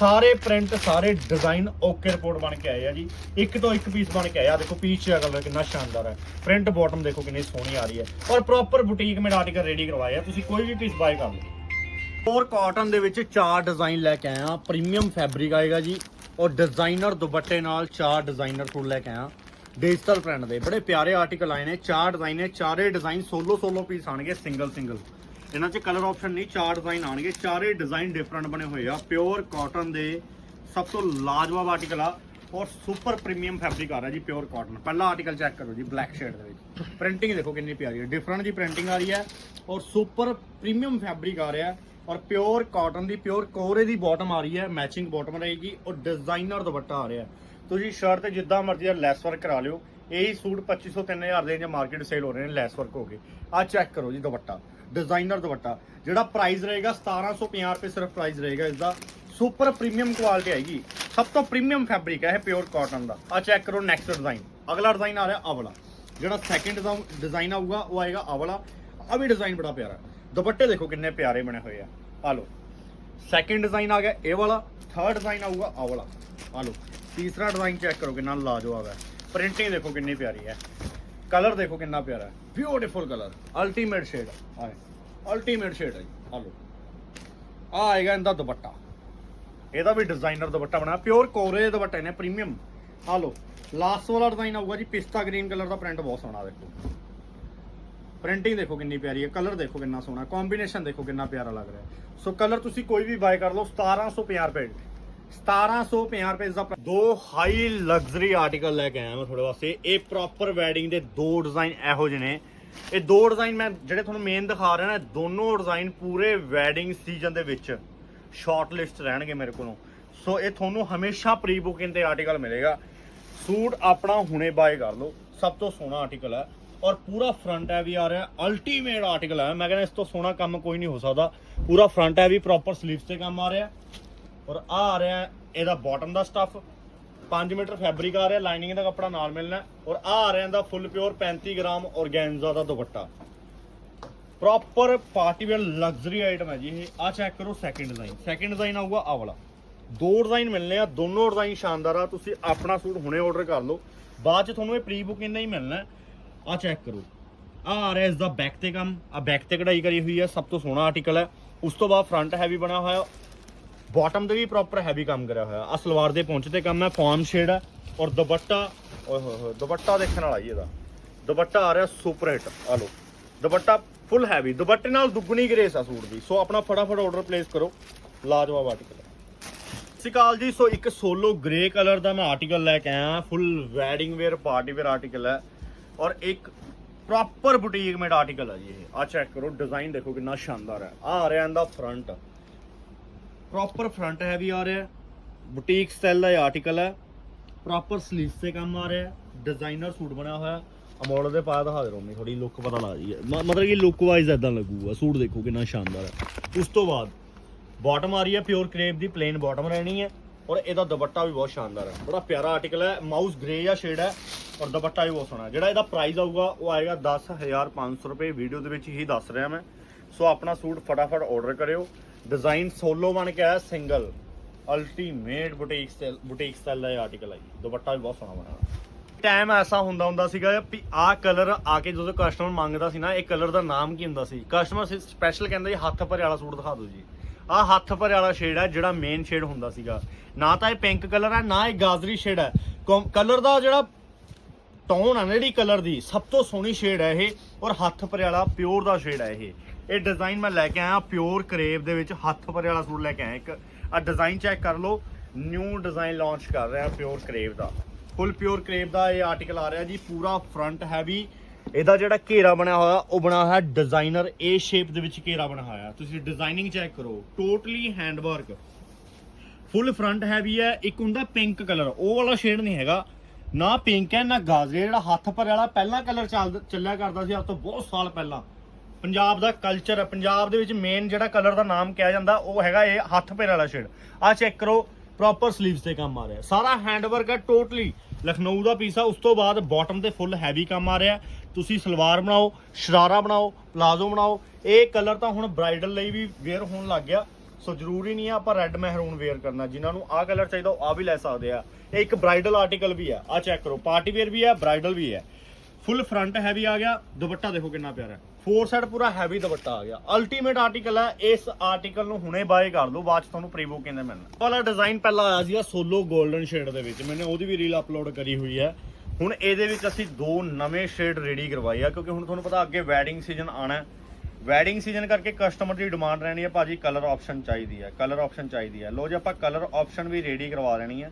ਸਾਰੇ ਪ੍ਰਿੰਟ ਸਾਰੇ ਡਿਜ਼ਾਈਨ ਓਕੇ ਰਿਪੋਰਟ ਬਣ ਕੇ ਆਏ ਆ ਜੀ। ਇੱਕ ਤੋਂ ਇੱਕ ਪੀਸ ਬਣ ਕੇ ਆਇਆ ਦੇਖੋ ਪੀਸ ਦਾ ਕਲਰ ਕਿੰਨਾ ਸ਼ਾਨਦਾਰ ਹੈ ਪ੍ਰਿੰਟ ਬਾਟਮ ਦੇਖੋ, ਕਿੰਨੀ ਸੋਹਣੀ ਆ ਰਹੀ ਹੈ। ਔਰ proper boutique made article ready ਕਰਵਾਏ ਆ। ਤੁਸੀਂ ਕੋਈ ਵੀ ਪੀਸ ਬਾਏ ਕਰ ਲਓ। ਔਰ ਕਾਟਨ ਦੇ ਵਿੱਚ ਚਾਰ ਡਿਜ਼ਾਈਨ ਲੈ ਕੇ ਆਇਆ ਪ੍ਰੀਮੀਅਮ ਫੈਬਰਿਕ ਆਏਗਾ ਜੀ। ਔਰ ਡਿਜ਼ਾਈਨਰ ਦੁਪੱਟੇ ਨਾਲ ਚਾਰ ਡਿਜ਼ਾਈਨਰ ਸੂਟ ਲੈ ਕੇ ਆਇਆ ਡਿਜੀਟਲ ਪ੍ਰਿੰਟ ਦੇ। ਬੜੇ ਪਿਆਰੇ ਆਰਟੀਕਲ ਆਏ ਨੇ। ਚਾਰ ਡਿਜ਼ਾਈਨ ਨੇ। ਚਾਰੇ ਡਿਜ਼ਾਈਨ ਸੋਲੋ ਸੋਲੋ ਪੀਸ ਆਣਗੇ ਸਿੰਗਲ ਸਿੰਗਲ ਇਹਨਾਂ 'ਚ ਕਲਰ ਆਪਸ਼ਨ ਨਹੀਂ, ਚਾਰ ਡਿਜ਼ਾਈਨ ਆਣਗੇ ਚਾਰੇ ਡਿਜ਼ਾਈਨ ਡਿਫਰੈਂਟ ਬਣੇ ਹੋਏ ਆ। ਪਿਓਰ ਕਾਟਨ ਦੇ ਸਭ ਤੋਂ ਲਾਜਵਾਬ ਆਰਟੀਕਲ ਆ ਔਰ ਸੁਪਰ ਪ੍ਰੀਮੀਅਮ ਫੈਬਰਿਕ ਆ ਰਿਹਾ ਜੀ ਪਿਓਰ ਕਾਟਨ ਪਹਿਲਾ ਆਰਟੀਕਲ ਚੈੱਕ ਕਰੋ ਜੀ ਬਲੈਕ ਸ਼ੇਡ ਦੇ ਵਿੱਚ। ਪ੍ਰਿੰਟਿੰਗ ਦੇਖੋ ਕਿੰਨੀ ਪਿਆਰੀ ਹੈ ਡਿਫਰੈਂਟ ਜੀ ਪ੍ਰਿੰਟਿੰਗ ਆ ਰਹੀ ਹੈ ਔਰ ਸੁਪਰ ਪ੍ਰੀਮੀਅਮ ਫੈਬਰਿਕ ਆ ਰਿਹਾ ਔਰ ਪਿਓਰ ਕਾਟਨ ਦੀ ਪਿਓਰ ਕੋਰੇ ਦੀ ਬਾਟਮ ਆ ਰਹੀ ਹੈ ਮੈਚਿੰਗ ਬਾਟਮ ਰਹੇਗੀ ਔਰ ਡਿਜ਼ਾਈਨਰ ਦੁਪੱਟਾ ਆ ਰਿਹਾ। ਤੁਸੀਂ ਸ਼ਰਟ ਤੇ ਜਿੱਦਾਂ ਮਰਜ਼ੀ ਲੈਸ ਵਰਕ ਕਰਾ ਲਿਓ। ਇਹੀ ਸੂਟ 2500 3000 ਦੇ ਜਾਂ ਮਾਰਕੀਟ ਸੇਲ ਹੋ ਰਹੇ ਨੇ ਲੈਸ ਵਰਕ ਹੋ ਗਏ। ਆ ਚੈੱਕ ਕਰੋ ਜੀ ਦੁਪੱਟਾ। ਡਿਜ਼ਾਈਨਰ ਦੁਪੱਟਾ, ਜਿਹੜਾ ਪ੍ਰਾਈਸ ਰਹੇਗਾ 1750 ਰੁਪਏ ਸਿਰਫ ਪ੍ਰਾਈਸ ਰਹੇਗਾ ਇਸ ਦਾ ਸੁਪਰ ਪ੍ਰੀਮੀਅਮ ਕੁਆਲਿਟੀ ਆਏਗੀ। ਸਭ ਤੋਂ ਪ੍ਰੀਮੀਅਮ ਫੈਬਰਿਕ ਹੈ ਇਹ ਪਿਓਰ ਕਾਟਨ ਦਾ। ਆ ਚੈੱਕ ਕਰੋ ਨੈਕਸਟ ਡਿਜ਼ਾਈਨ ਅਗਲਾ ਡਿਜ਼ਾਈਨ ਆ ਰਿਹਾ ਆ ਵਾਲਾ ਜਿਹੜਾ ਸੈਕਿੰਡ ਡਿਜ਼ਾਈਨ ਆਊਗਾ, ਉਹ ਆਏਗਾ ਆ ਵਾਲਾ ਆ ਵੀ ਡਿਜ਼ਾਈਨ ਬੜਾ ਪਿਆਰਾ। ਦੁਪੱਟੇ ਦੇਖੋ ਕਿੰਨੇ ਪਿਆਰੇ ਬਣੇ ਹੋਏ ਆ। ਆ ਲਓ। ਸੈਕਿੰਡ ਡਿਜ਼ਾਈਨ ਆ ਗਿਆ ਇਹ ਵਾਲਾ। ਥਰਡ ਡਿਜ਼ਾਈਨ ਆਊਗਾ ਆ ਵਾਲਾ ਆ ਲਓ। ਤੀਸਰਾ ਡਿਜ਼ਾਈਨ ਚੈੱਕ ਕਰੋ ਕਿੰਨਾ ਲਾਜਵਾਬ ਹੈ। ਪ੍ਰਿੰਟਿੰਗ ਦੇਖੋ ਕਿੰਨੀ ਪਿਆਰੀ ਹੈ। ਕਲਰ ਦੇਖੋ ਕਿੰਨਾ ਪਿਆਰਾ ਹੈ। Beautiful colour. ਅਲਟੀਮੇਟ ਸ਼ੇਡ ਆ ਅਲਟੀਮੇਟ ਸ਼ੇਡ ਹੈ ਆ ਲਓ। ਆ ਆਏਗਾ ਇਹਦਾ ਦੁਪੱਟਾ। ਇਹਦਾ ਵੀ ਡਿਜ਼ਾਈਨਰ ਦੁਪੱਟਾ ਬਣਾ ਪਿਓਰ ਕੋਰੇ ਦੇ ਦੁਪੱਟੇ ਨੇ ਪ੍ਰੀਮੀਅਮ ਆ ਲਓ। ਲਾਸਟ ਵਾਲਾ ਡਿਜ਼ਾਈਨ ਆਊਗਾ ਜੀ। ਪਿਸਤਾ ਗ੍ਰੀਨ ਕਲਰ ਦਾ ਪ੍ਰਿੰਟ ਬਹੁਤ ਸੋਹਣਾ ਦੇਖੋ। ਪ੍ਰਿੰਟਿੰਗ ਦੇਖੋ ਕਿੰਨੀ ਪਿਆਰੀ ਹੈ। ਕਲਰ ਦੇਖੋ ਕਿੰਨਾ ਸੋਹਣਾ। ਕੰਬੀਨੇਸ਼ਨ ਦੇਖੋ ਕਿੰਨਾ ਪਿਆਰਾ ਲੱਗ ਰਿਹਾ ਸੋ ਕਲਰ ਤੁਸੀਂ ਕੋਈ ਵੀ ਬਾਏ ਕਰ ਲਓ। 1750 ਰੁਪਏ। 1750 ਰੁਪਏ ਦਾ ਦੋ ਹਾਈ ਲਗਜ਼ਰੀ ਆਰਟੀਕਲ ਲੈ ਕੇ ਆਇਆ ਮੈਂ ਤੁਹਾਡੇ ਵਾਸਤੇ। ਇਹ ਪ੍ਰੋਪਰ ਵੈਡਿੰਗ ਦੇ ਦੋ ਡਿਜ਼ਾਈਨ ਇਹੋ ਜਿਹੇ ਨੇ। ਇਹ ਦੋ ਡਿਜ਼ਾਈਨ ਮੈਂ ਜਿਹੜੇ ਤੁਹਾਨੂੰ ਮੇਨ ਦਿਖਾ ਰਿਹਾ ਨਾ ਦੋਨੋਂ ਡਿਜ਼ਾਈਨ ਪੂਰੇ ਵੈਡਿੰਗ ਸੀਜ਼ਨ ਦੇ ਵਿੱਚ ਸ਼ਾਰਟ ਲਿਸਟ ਰਹਿਣਗੇ ਮੇਰੇ ਕੋਲੋਂ। ਸੋ ਇਹ ਤੁਹਾਨੂੰ ਹਮੇਸ਼ਾ ਪ੍ਰੀ ਬੁਕਿੰਗ ਤੇ ਆਰਟੀਕਲ ਮਿਲੇਗਾ। ਸੂਟ ਆਪਣਾ ਹੁਣੇ ਬਾਏ ਕਰ ਲਓ। ਸਭ ਤੋਂ ਸੋਹਣਾ ਆਰਟੀਕਲ ਹੈ। ਔਰ ਪੂਰਾ ਫਰੰਟ ਹੈ ਵੀ ਆ ਰਿਹਾ। ਅਲਟੀਮੇਟ ਆਰਟੀਕਲ ਹੈ। ਮੈਂ ਕਹਿੰਦਾ ਇਸ ਤੋਂ ਸੋਹਣਾ ਕੰਮ ਕੋਈ ਨਹੀਂ ਹੋ ਸਕਦਾ। ਪੂਰਾ ਫਰੰਟ ਹੈ ਵੀ ਪ੍ਰੋਪਰ ਸਲੀਵਸ ਤੇ ਕੰਮ ਆ ਰਿਹਾ। ਔਰ ਆ ਆ ਰਿਹਾ ਇਹਦਾ ਬਾਟਮ ਦਾ ਸਟੱਫ 5 ਮੀਟਰ ਫੈਬਰਿਕ ਆ ਰਿਹਾ ਲਾਈਨਿੰਗ ਦਾ ਕੱਪੜਾ ਨਾਲ ਮਿਲਣਾ ਔਰ ਆ ਆ ਰਿਹਾ ਇਹਦਾ ਫੁੱਲ ਪਿਓਰ 35 ਗ੍ਰਾਮ ਔਰਗੈਂਜ਼ਾ ਦਾ dupatta. Proper party wear luxury item ਹੈ ਜੀ ਇਹ। ਆ ਚੈੱਕ ਕਰੋ ਸੈਕਿੰਡ ਡਿਜ਼ਾਈਨ ਸੈਕਿੰਡ ਡਿਜ਼ਾਈਨ ਆਊਗਾ ਆ ਵਾਲਾ। ਦੋ ਡਿਜ਼ਾਈਨ ਮਿਲਨੇ ਆ, ਦੋਨੋਂ ਡਿਜ਼ਾਈਨ ਸ਼ਾਨਦਾਰ ਆ। ਤੁਸੀਂ ਆਪਣਾ ਸੂਟ ਹੁਣੇ ਆਰਡਰ ਕਰ ਲਓ। ਬਾਅਦ ਚ ਤੁਹਾਨੂੰ ਇਹ ਪ੍ਰੀ ਬੁਕਿੰਗ ਨਹੀਂ ਮਿਲਣਾ ਆ ਚੈੱਕ ਕਰੋ। ਆ ਆ ਰਿਹਾ ਇਸ ਦਾ ਬੈਕ ਤੇ ਕੰਮ। ਆ ਬੈਕ ਤੇ ਕਢਾਈ ਕਰੀ ਹੋਈ ਹੈ। ਸਭ ਤੋਂ ਸੋਹਣਾ ਆਰਟੀਕਲ ਹੈ। ਉਸ ਤੋਂ ਬਾਅਦ ਫਰੰਟ ਹੈਵੀ ਬਣਿਆ ਹੋਇਆ। ਬਾਟਮ ਤੇ ਵੀ ਪ੍ਰੋਪਰ ਹੈਵੀ ਕੰਮ ਕਰਿਆ ਹੋਇਆ। ਆ ਸਲਵਾਰ ਦੇ ਪਹੁੰਚ ਤੇ ਕੰਮ ਹੈ ਫਾਰਮ ਸ਼ੇਡ ਹੈ ਔਰ ਦੁਪੱਟਾ, ਓਏ ਹੋਏ ਹੋਏ, ਦੁਪੱਟਾ ਦੇਖਣ ਵਾਲਾ ਜੀ ਇਹਦਾ। ਦੁਪੱਟਾ ਆ ਰਿਹਾ ਸੁਪਰ ਹਿੱਟ ਆ ਲਓ। ਦੁਪੱਟਾ ਫੁੱਲ ਹੈਵੀ ਦੁਪੱਟੇ ਨਾਲ ਦੁੱਗਣੀ ਗਰੇਸ ਆ ਸੂਟ ਦੀ। ਸੋ ਆਪਣਾ ਫਟਾਫਟ ਆਰਡਰ ਪਲੇਸ ਕਰੋ, ਲਾਜਵਾਬ ਆਰਟੀਕਲ ਸਤਿ ਸ਼੍ਰੀ ਅਕਾਲ ਜੀ, ਸੋ ਇੱਕ ਸੋਲੋ ਗ੍ਰੇ ਕਲਰ ਦਾ ਮੈਂ ਆਰਟੀਕਲ ਲੈ ਕੇ ਆਇਆ full wedding wear party wear article ਹੈ। ਔਰ ਇੱਕ ਪ੍ਰੋਪਰ ਬੁਟੀਕ ਮੇਡ ਆਰਟੀਕਲ ਹੈ ਜੀ ਇਹ। ਆ ਚੈੱਕ ਕਰੋ ਡਿਜ਼ਾਈਨ ਦੇਖੋ ਕਿੰਨਾ ਸ਼ਾਨਦਾਰ ਹੈ। ਆ ਆ ਰਿਹਾ ਇਹਦਾ ਫਰੰਟ ਪ੍ਰੋਪਰ ਫਰੰਟ ਹੈਵੀ ਆ ਰਿਹਾ ਬੁਟੀਕ ਸਟਾਈਲ ਦਾ ਇਹ ਆਰਟੀਕਲ ਹੈ। ਪ੍ਰੋਪਰ ਸਲੀਵਸ ਤੇ ਕੰਮ ਆ ਰਿਹਾ ਡਿਜ਼ਾਈਨਰ ਸੂਟ ਬਣਿਆ ਹੋਇਆ ਅਮੋਲ ਦੇ ਪਾ ਦਿਖਾ ਦੇ ਰੋਮੀ ਥੋੜੀ ਲੁੱਕ ਪਤਾ ਲੱਗ ਜੀ ਮਤਲਬ ਕਿ ਲੁੱਕ ਵਾਈਜ਼ ਇਦਾਂ ਲੱਗੂਗਾ। ਸੂਟ ਦੇਖੋ ਕਿੰਨਾ ਸ਼ਾਨਦਾਰ ਹੈ। ਉਸ ਤੋਂ ਬਾਅਦ ਬਾਟਮ ਆ ਰਹੀ ਹੈ ਪਿਓਰ ਕਰੇਪ ਦੀ ਪਲੇਨ ਬਾਟਮ ਰਹਿਣੀ ਹੈ। ਔਰ ਇਹਦਾ ਦੁਪੱਟਾ ਵੀ ਬਹੁਤ ਸ਼ਾਨਦਾਰ ਹੈ। ਬੜਾ ਪਿਆਰਾ ਆਰਟੀਕਲ ਹੈ। ਮਾਊਸ ਗ੍ਰੇ ਜਾਂ ਸ਼ੇਡ ਹੈ। ਔਰ ਦੁਪੱਟਾ ਵੀ ਬਹੁਤ ਸੋਹਣਾ ਜਿਹੜਾ ਇਹਦਾ ਪ੍ਰਾਈਸ ਆਊਗਾ, ਉਹ ਆਏਗਾ 10500 ਰੁਪਏ। ਵੀਡੀਓ ਦੇ ਵਿੱਚ ਹੀ ਦੱਸ ਰਿਹਾ ਮੈਂ। ਸੋ ਆਪਣਾ ਸੂਟ ਫਟਾਫਟ ਆਰਡਰ ਕਰਿਓ। ਡਿਜ਼ਾਈਨ ਸੋਲੋ ਬਣ ਕੇ ਆਇਆ, single. Ultimate boutique style boutique style ਦਾ ਇਹ ਆਰਟੀਕਲ ਹੈ ਜੀ। ਦੁਪੱਟਾ ਵੀ ਬਹੁਤ ਸੋਹਣਾ ਬਣਿਆ ਟਾਈਮ ਐਸਾ ਹੁੰਦਾ ਹੁੰਦਾ ਸੀਗਾ ਵੀ ਆਹ ਕਲਰ ਆ ਕੇ ਜਦੋਂ ਕਸਟਮਰ ਮੰਗਦਾ ਸੀ ਨਾ, ਇਹ ਕਲਰ ਦਾ ਨਾਮ ਕੀ ਹੁੰਦਾ ਸੀ? ਕਸਟਮਰ ਸਪੈਸ਼ਲ ਕਹਿੰਦਾ ਜੀ, ਹੱਥ ਭਰੇ ਵਾਲਾ ਸੂਟ ਦਿਖਾ ਦਿਓ ਜੀ। ਆਹ ਹੱਥ ਭਰੇ ਵਾਲਾ ਸ਼ੇਡ ਹੈ ਜਿਹੜਾ ਮੇਨ ਸ਼ੇਡ ਹੁੰਦਾ ਸੀਗਾ। ਨਾ ਤਾਂ ਇਹ ਪਿੰਕ ਕਲਰ ਹੈ ਨਾ ਇਹ ਗਾਜਰੀ ਸ਼ੇਡ ਹੈ ਕਲਰ ਦਾ ਜਿਹੜਾ ਟੋਨ ਆ ਜਿਹੜੀ ਕਲਰ ਦੀ, ਸਭ ਤੋਂ ਸੋਹਣੀ ਸ਼ੇਡ ਹੈ ਇਹ, ਔਰ ਹੱਥ ਭਰੇ ਵਾਲਾ ਪਿਓਰ ਦਾ ਸ਼ੇਡ ਹੈ ਇਹ। ਇਹ ਡਿਜ਼ਾਈਨ ਮੈਂ ਲੈ ਕੇ ਆਇਆ ਪਿਓਰ ਕਰੇਵ ਦੇ ਵਿੱਚ ਹੱਥ ਭਰੇ ਵਾਲਾ ਸੂਟ ਲੈ ਕੇ ਆਇਆ ਇੱਕ। ਆ ਡਿਜ਼ਾਈਨ ਚੈੱਕ ਕਰ ਲਓ ਨਿਊ ਡਿਜ਼ਾਈਨ ਲਾਂਚ ਕਰ ਰਿਹਾ ਪਿਓਰ ਕਰੇਵ ਦਾ। ਫੁੱਲ ਪਿਓਰ ਕਰੇਵ ਦਾ ਇਹ ਆਰਟੀਕਲ ਆ ਰਿਹਾ ਜੀ, ਪੂਰਾ ਫਰੰਟ ਹੈਵੀ ਇਹਦਾ ਜਿਹੜਾ ਘੇਰਾ ਬਣਿਆ ਹੋਇਆ, ਉਹ ਬਣਿਆ ਹੋਇਆ ਡਿਜ਼ਾਈਨਰ ਏ ਸ਼ੇਪ ਦੇ ਵਿੱਚ ਘੇਰਾ ਬਣਿਆ ਹੋਇਆ। ਤੁਸੀਂ ਡਿਜ਼ਾਈਨਿੰਗ ਚੈੱਕ ਕਰੋ totally hand work full front heavy ਹੈ, ਇੱਕ ਹੁੰਦਾ ਪਿੰਕ ਕਲਰ ਉਹ ਵਾਲਾ ਸ਼ੇਡ ਨਹੀਂ ਹੈਗਾ। ਨਾ ਪਿੰਕ ਹੈ, ਨਾ ਗਾਜਰੇ। ਜਿਹੜਾ ਹੱਥ ਭਰੇ ਵਾਲਾ ਪਹਿਲਾ ਕਲਰ ਚੱਲ ਚੱਲਿਆ ਕਰਦਾ ਸੀ, ਅੱਜ ਤੋਂ ਬਹੁਤ ਸਾਲ ਪਹਿਲਾਂ। ਪੰਜਾਬ ਦਾ ਕਲਚਰ ਹੈ ਪੰਜਾਬ ਦੇ ਵਿੱਚ ਮੇਨ ਜਿਹੜਾ ਕਲਰ ਦਾ ਨਾਮ ਕਿਹਾ ਜਾਂਦਾ, ਉਹ ਹੈਗਾ ਇਹ ਹੱਥ ਭਰੇ ਵਾਲਾ ਸ਼ੇਡ ਆ ਚੈੱਕ ਕਰੋ ਪ੍ਰੋਪਰ ਸਲੀਵਸ ਤੇ ਕੰਮ ਆ ਰਿਹਾ। ਸਾਰਾ ਹੈਂਡਵਰਕ ਹੈ ਟੋਟਲੀ ਲਖਨਊ ਦਾ ਪੀਸ ਆ, ਉਸ ਤੋਂ ਬਾਅਦ ਬਾਟਮ ਤੇ ਫੁੱਲ ਹੈਵੀ ਕੰਮ ਆ ਰਿਹਾ। ਤੁਸੀਂ ਸਲਵਾਰ ਬਣਾਓ, ਸ਼ਰਾਰਾ ਬਣਾਓ ਪਲਾਜ਼ੋ ਬਣਾਓ। ਇਹ ਕਲਰ ਤਾਂ ਹੁਣ ਬ੍ਰਾਈਡਲ ਲਈ ਵੀ ਵੇਅਰ ਹੋਣ ਲੱਗ ਗਿਆ। ਸੋ ਜ਼ਰੂਰੀ ਨਹੀਂ ਆ ਆਪਾਂ ਰੈੱਡ ਮਹਿਰੂਨ ਵੇਅਰ ਕਰਨਾ। ਜਿਨ੍ਹਾਂ ਨੂੰ ਆਹ ਕਲਰ ਚਾਹੀਦਾ, ਉਹ ਆ ਵੀ ਲੈ ਸਕਦੇ ਆ। ਇਹ ਇੱਕ ਬ੍ਰਾਈਡਲ ਆਰਟੀਕਲ ਵੀ ਆ। ਆ ਚੈੱਕ ਕਰੋ। ਪਾਰਟੀ ਵੇਅਰ ਵੀ ਆ ਬ੍ਰਾਈਡਲ ਵੀ ਹੈ ਫੁੱਲ ਫਰੰਟ ਹੈਵੀ ਆ ਗਿਆ। ਦੁਪੱਟਾ ਦੇਖੋ ਕਿੰਨਾ ਪਿਆਰਾ ਹੈ। ਫੋਰ ਸਾਈਡ ਪੂਰਾ ਹੈਵੀ ਦੁਪੱਟਾ ਆ ਗਿਆ। ਅਲਟੀਮੇਟ ਆਰਟੀਕਲ ਹੈ ਇਸ ਆਰਟੀਕਲ ਨੂੰ ਹੁਣੇ ਬਾਏ ਕਰ ਲਓ, ਬਾਅਦ ਚ ਤੁਹਾਨੂੰ ਪ੍ਰੀਵੋ ਬੁਕਿੰਗ ਦੇ ਮਿਲਣਾ। ਇਹ ਵਾਲਾ ਡਿਜ਼ਾਈਨ ਪਹਿਲਾਂ ਆਇਆ ਸੀਗਾ ਸੋਲੋ 골ਡਨ ਸ਼ੇਡ ਦੇ ਵਿੱਚ। ਮੈंने ਉਹਦੀ ਵੀ ਰੀਲ ਅਪਲੋਡ ਕਰੀ ਹੋਈ ਹੈ। ਹੁਣ ਇਹਦੇ ਵਿੱਚ ਅਸੀਂ ਦੋ ਨਵੇਂ ਸ਼ੇਡ ਰੈਡੀ ਕਰਵਾਏ ਆ, ਕਿਉਂਕਿ ਹੁਣ ਤੁਹਾਨੂੰ ਪਤਾ ਅੱਗੇ ਵੈਡਿੰਗ ਸੀਜ਼ਨ ਆਣਾ ਵੈਡਿੰਗ ਸੀਜ਼ਨ ਕਰਕੇ ਕਸਟਮਰ ਦੀ ਡਿਮਾਂਡ ਰਹਿਣੀ ਹੈ, ਭਾਜੀ ਕਲਰ ਆਪਸ਼ਨ ਚਾਹੀਦੀ ਹੈ ਕਲਰ ਆਪਸ਼ਨ ਚਾਹੀਦੀ ਹੈ। ਲੋ ਜੀ ਆਪਾਂ ਕਲਰ ਆਪਸ਼ਨ ਵੀ ਰੈਡੀ ਕਰਵਾ ਲੈਣੀ ਹੈ।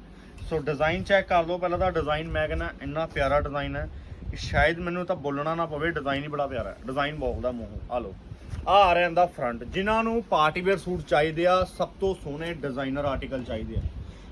ਸੋ ਡਿਜ਼ਾਈਨ ਚੈੱਕ ਕਰ ਲਓ, ਪਹਿਲਾਂ ਤਾਂ ਡਿਜ਼ਾਈਨ ਮੈਂ ਕਹਿੰਦਾ ਇੰਨਾ ਪਿਆਰਾ ਡਿਜ਼ਾਈਨ ਹੈ। ਸ਼ਾਇਦ ਮੈਨੂੰ ਤਾਂ ਬੋਲਣਾ ਨਾ ਪਵੇ ਡਿਜ਼ਾਈਨ ਹੀ ਬੜਾ ਪਿਆਰਾ ਹੈ। ਡਿਜ਼ਾਈਨ ਬੋਲਦਾ ਮੂੰਹ, ਆ ਲਓ। ਆ ਆ ਰਿਹਾ ਇਹਦਾ ਫਰੰਟ ਜਿਨ੍ਹਾਂ ਨੂੰ ਪਾਰਟੀ ਵੇਅਰ ਸੂਟ ਚਾਹੀਦੇ ਆ, ਸਭ ਤੋਂ ਸੋਹਣੇ ਡਿਜ਼ਾਈਨਰ ਆਰਟੀਕਲ ਚਾਹੀਦੇ ਆ।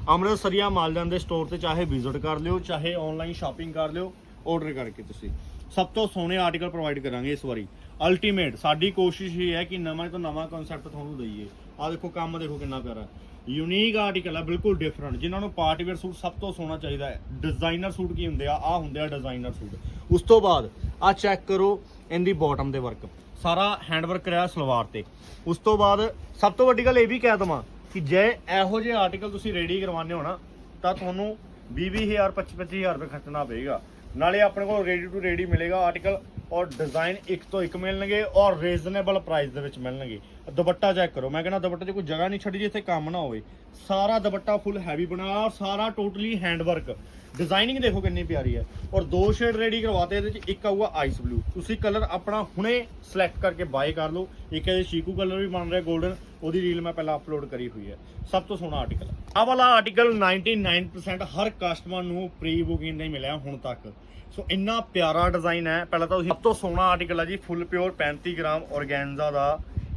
ਅੰਮ੍ਰਿਤਸਰੀਆ ਮਾਲਜਾਨ ਦੇ ਸਟੋਰ ਤੇ ਚਾਹੇ ਵਿਜ਼ਿਟ ਕਰ ਲਿਓ, ਚਾਹੇ ਆਨਲਾਈਨ ਸ਼ਾਪਿੰਗ ਕਰ ਲਿਓ ਆਰਡਰ ਕਰਕੇ ਤੁਸੀਂ। ਸਭ ਤੋਂ ਸੋਹਣੇ ਆਰਟੀਕਲ ਪ੍ਰੋਵਾਈਡ ਕਰਾਂਗੇ ਇਸ ਵਾਰੀ। ਅਲਟੀਮੇਟ ਸਾਡੀ ਕੋਸ਼ਿਸ਼ ਇਹ ਹੈ ਕਿ ਨਵਾਂ ਤੋਂ ਨਵਾਂ ਕਨਸੈਪਟ ਤੁਹਾਨੂੰ ਦਈਏ। ਆ ਦੇਖੋ, ਕੰਮ ਦੇਖੋ ਕਿੰਨਾ ਪਿਆਰਾ ਯੂਨੀਕ ਆਰਟੀਕਲ ਆ, ਬਿਲਕੁਲ ਡਿਫਰੈਂਟ ਜਿਨ੍ਹਾਂ ਨੂੰ ਪਾਰਟੀ ਵੇਅਰ ਸੂਟ ਸਭ ਤੋਂ ਸੋਹਣਾ ਚਾਹੀਦਾ ਹੈ। ਡਿਜ਼ਾਈਨਰ ਸੂਟ ਕੀ ਹੁੰਦੇ ਆ? ਆ ਹੁੰਦੇ ਆ ਡਿਜ਼ਾਈਨਰ ਸੂਟ। ਉਸ ਤੋਂ ਬਾਅਦ ਆ ਚੈੱਕ ਕਰੋ ਇਹਦੀ ਬਾਟਮ ਦੇ ਵਰਕ ਸਾਰਾ ਹੈਂਡ ਵਰਕ ਰਿਹਾ ਸਲਵਾਰ ਤੇ। ਉਸ ਤੋਂ ਬਾਅਦ ਸਭ ਤੋਂ ਵੱਡੀ ਗੱਲ ਇਹ ਵੀ ਕਹਿ ਦਵਾਂ ਕਿ ਜੇ ਇਹੋ ਜਿਹੇ ਆਰਟੀਕਲ ਤੁਸੀਂ ਰੈਡੀ ਕਰਵਾਉਂਦੇ ਹੋ ਨਾ, ਤਾਂ ਤੁਹਾਨੂੰ 20-20000 25-25000 ਰੁਪਏ ਖਰਚਣਾ ਪਏਗਾ। ਨਾਲੇ ਆਪਣੇ ਕੋਲ ਰੈਡੀ ਟੂ ਰੈਡੀ ਮਿਲੇਗਾ ਆਰਟੀਕਲ ਔਰ ਡਿਜ਼ਾਈਨ ਇੱਕ ਤੋਂ ਇੱਕ ਮਿਲਣਗੇ ਔਰ ਰੀਜ਼ਨੇਬਲ ਪ੍ਰਾਈਸ ਦੇ ਵਿੱਚ ਮਿਲਣਗੇ। ਦੁਪੱਟਾ ਚੈੱਕ ਕਰੋ। ਮੈਂ ਕਹਿੰਦਾ ਦੁਪੱਟੇ 'ਚ ਕੋਈ ਜਗ੍ਹਾ ਨਹੀਂ ਛੱਡੀ ਜਿੱਥੇ ਕੰਮ ਨਾ ਹੋਵੇ। ਸਾਰਾ ਦੁਪੱਟਾ ਫੁੱਲ ਹੈਵੀ ਬਣਾਇਆ ਔਰ ਸਾਰਾ ਟੋਟਲੀ ਹੈਂਡ ਵਰਕ ਡਿਜ਼ਾਈਨਿੰਗ ਦੇਖੋ ਕਿੰਨੀ ਪਿਆਰੀ ਹੈ। ਔਰ ਦੋ ਸ਼ੇਡ ਰੈਡੀ ਕਰਵਾਤੇ, ਇਹਦੇ 'ਚ ਇੱਕ ਆਊਗਾ ਆਈਸ ਬਲੂ ਤੁਸੀਂ ਕਲਰ ਆਪਣਾ ਹੁਣੇ ਸਿਲੈਕਟ ਕਰਕੇ ਬਾਏ ਕਰ ਲਓ। ਇੱਕ ਇਹਦੇ ਸ਼ੀਕੂ ਕਲਰ ਵੀ ਬਣ ਰਿਹਾ 골ਡਨ ਉਹਦੀ ਰੀਲ ਮੈਂ ਪਹਿਲਾਂ ਅਪਲੋਡ ਕਰੀ ਹੋਈ ਹੈ। ਸਭ ਤੋਂ ਸੋਹਣਾ ਆਰਟੀਕਲ ਆਹ ਵਾਲਾ ਆਰਟੀਕਲ 99% ਹਰ ਕਸਟਮਰ ਨੂੰ ਪ੍ਰੀ ਬੁਕਿੰਗ ਨਹੀਂ ਮਿਲਿਆ ਹੁਣ ਤੱਕ। ਸੋ ਇੰਨਾ ਪਿਆਰਾ ਡਿਜ਼ਾਈਨ ਹੈ। ਪਹਿਲਾਂ ਤਾਂ ਤੁਸੀਂ ਸਭ ਤੋਂ ਸੋਹਣਾ ਆਰਟੀਕਲ ਹੈ ਜੀ ਫੁੱਲ ਪਿਓਰ 35 ਗ੍ਰਾਮ ਔਰਗੈਂਜ਼ਾ ਦਾ।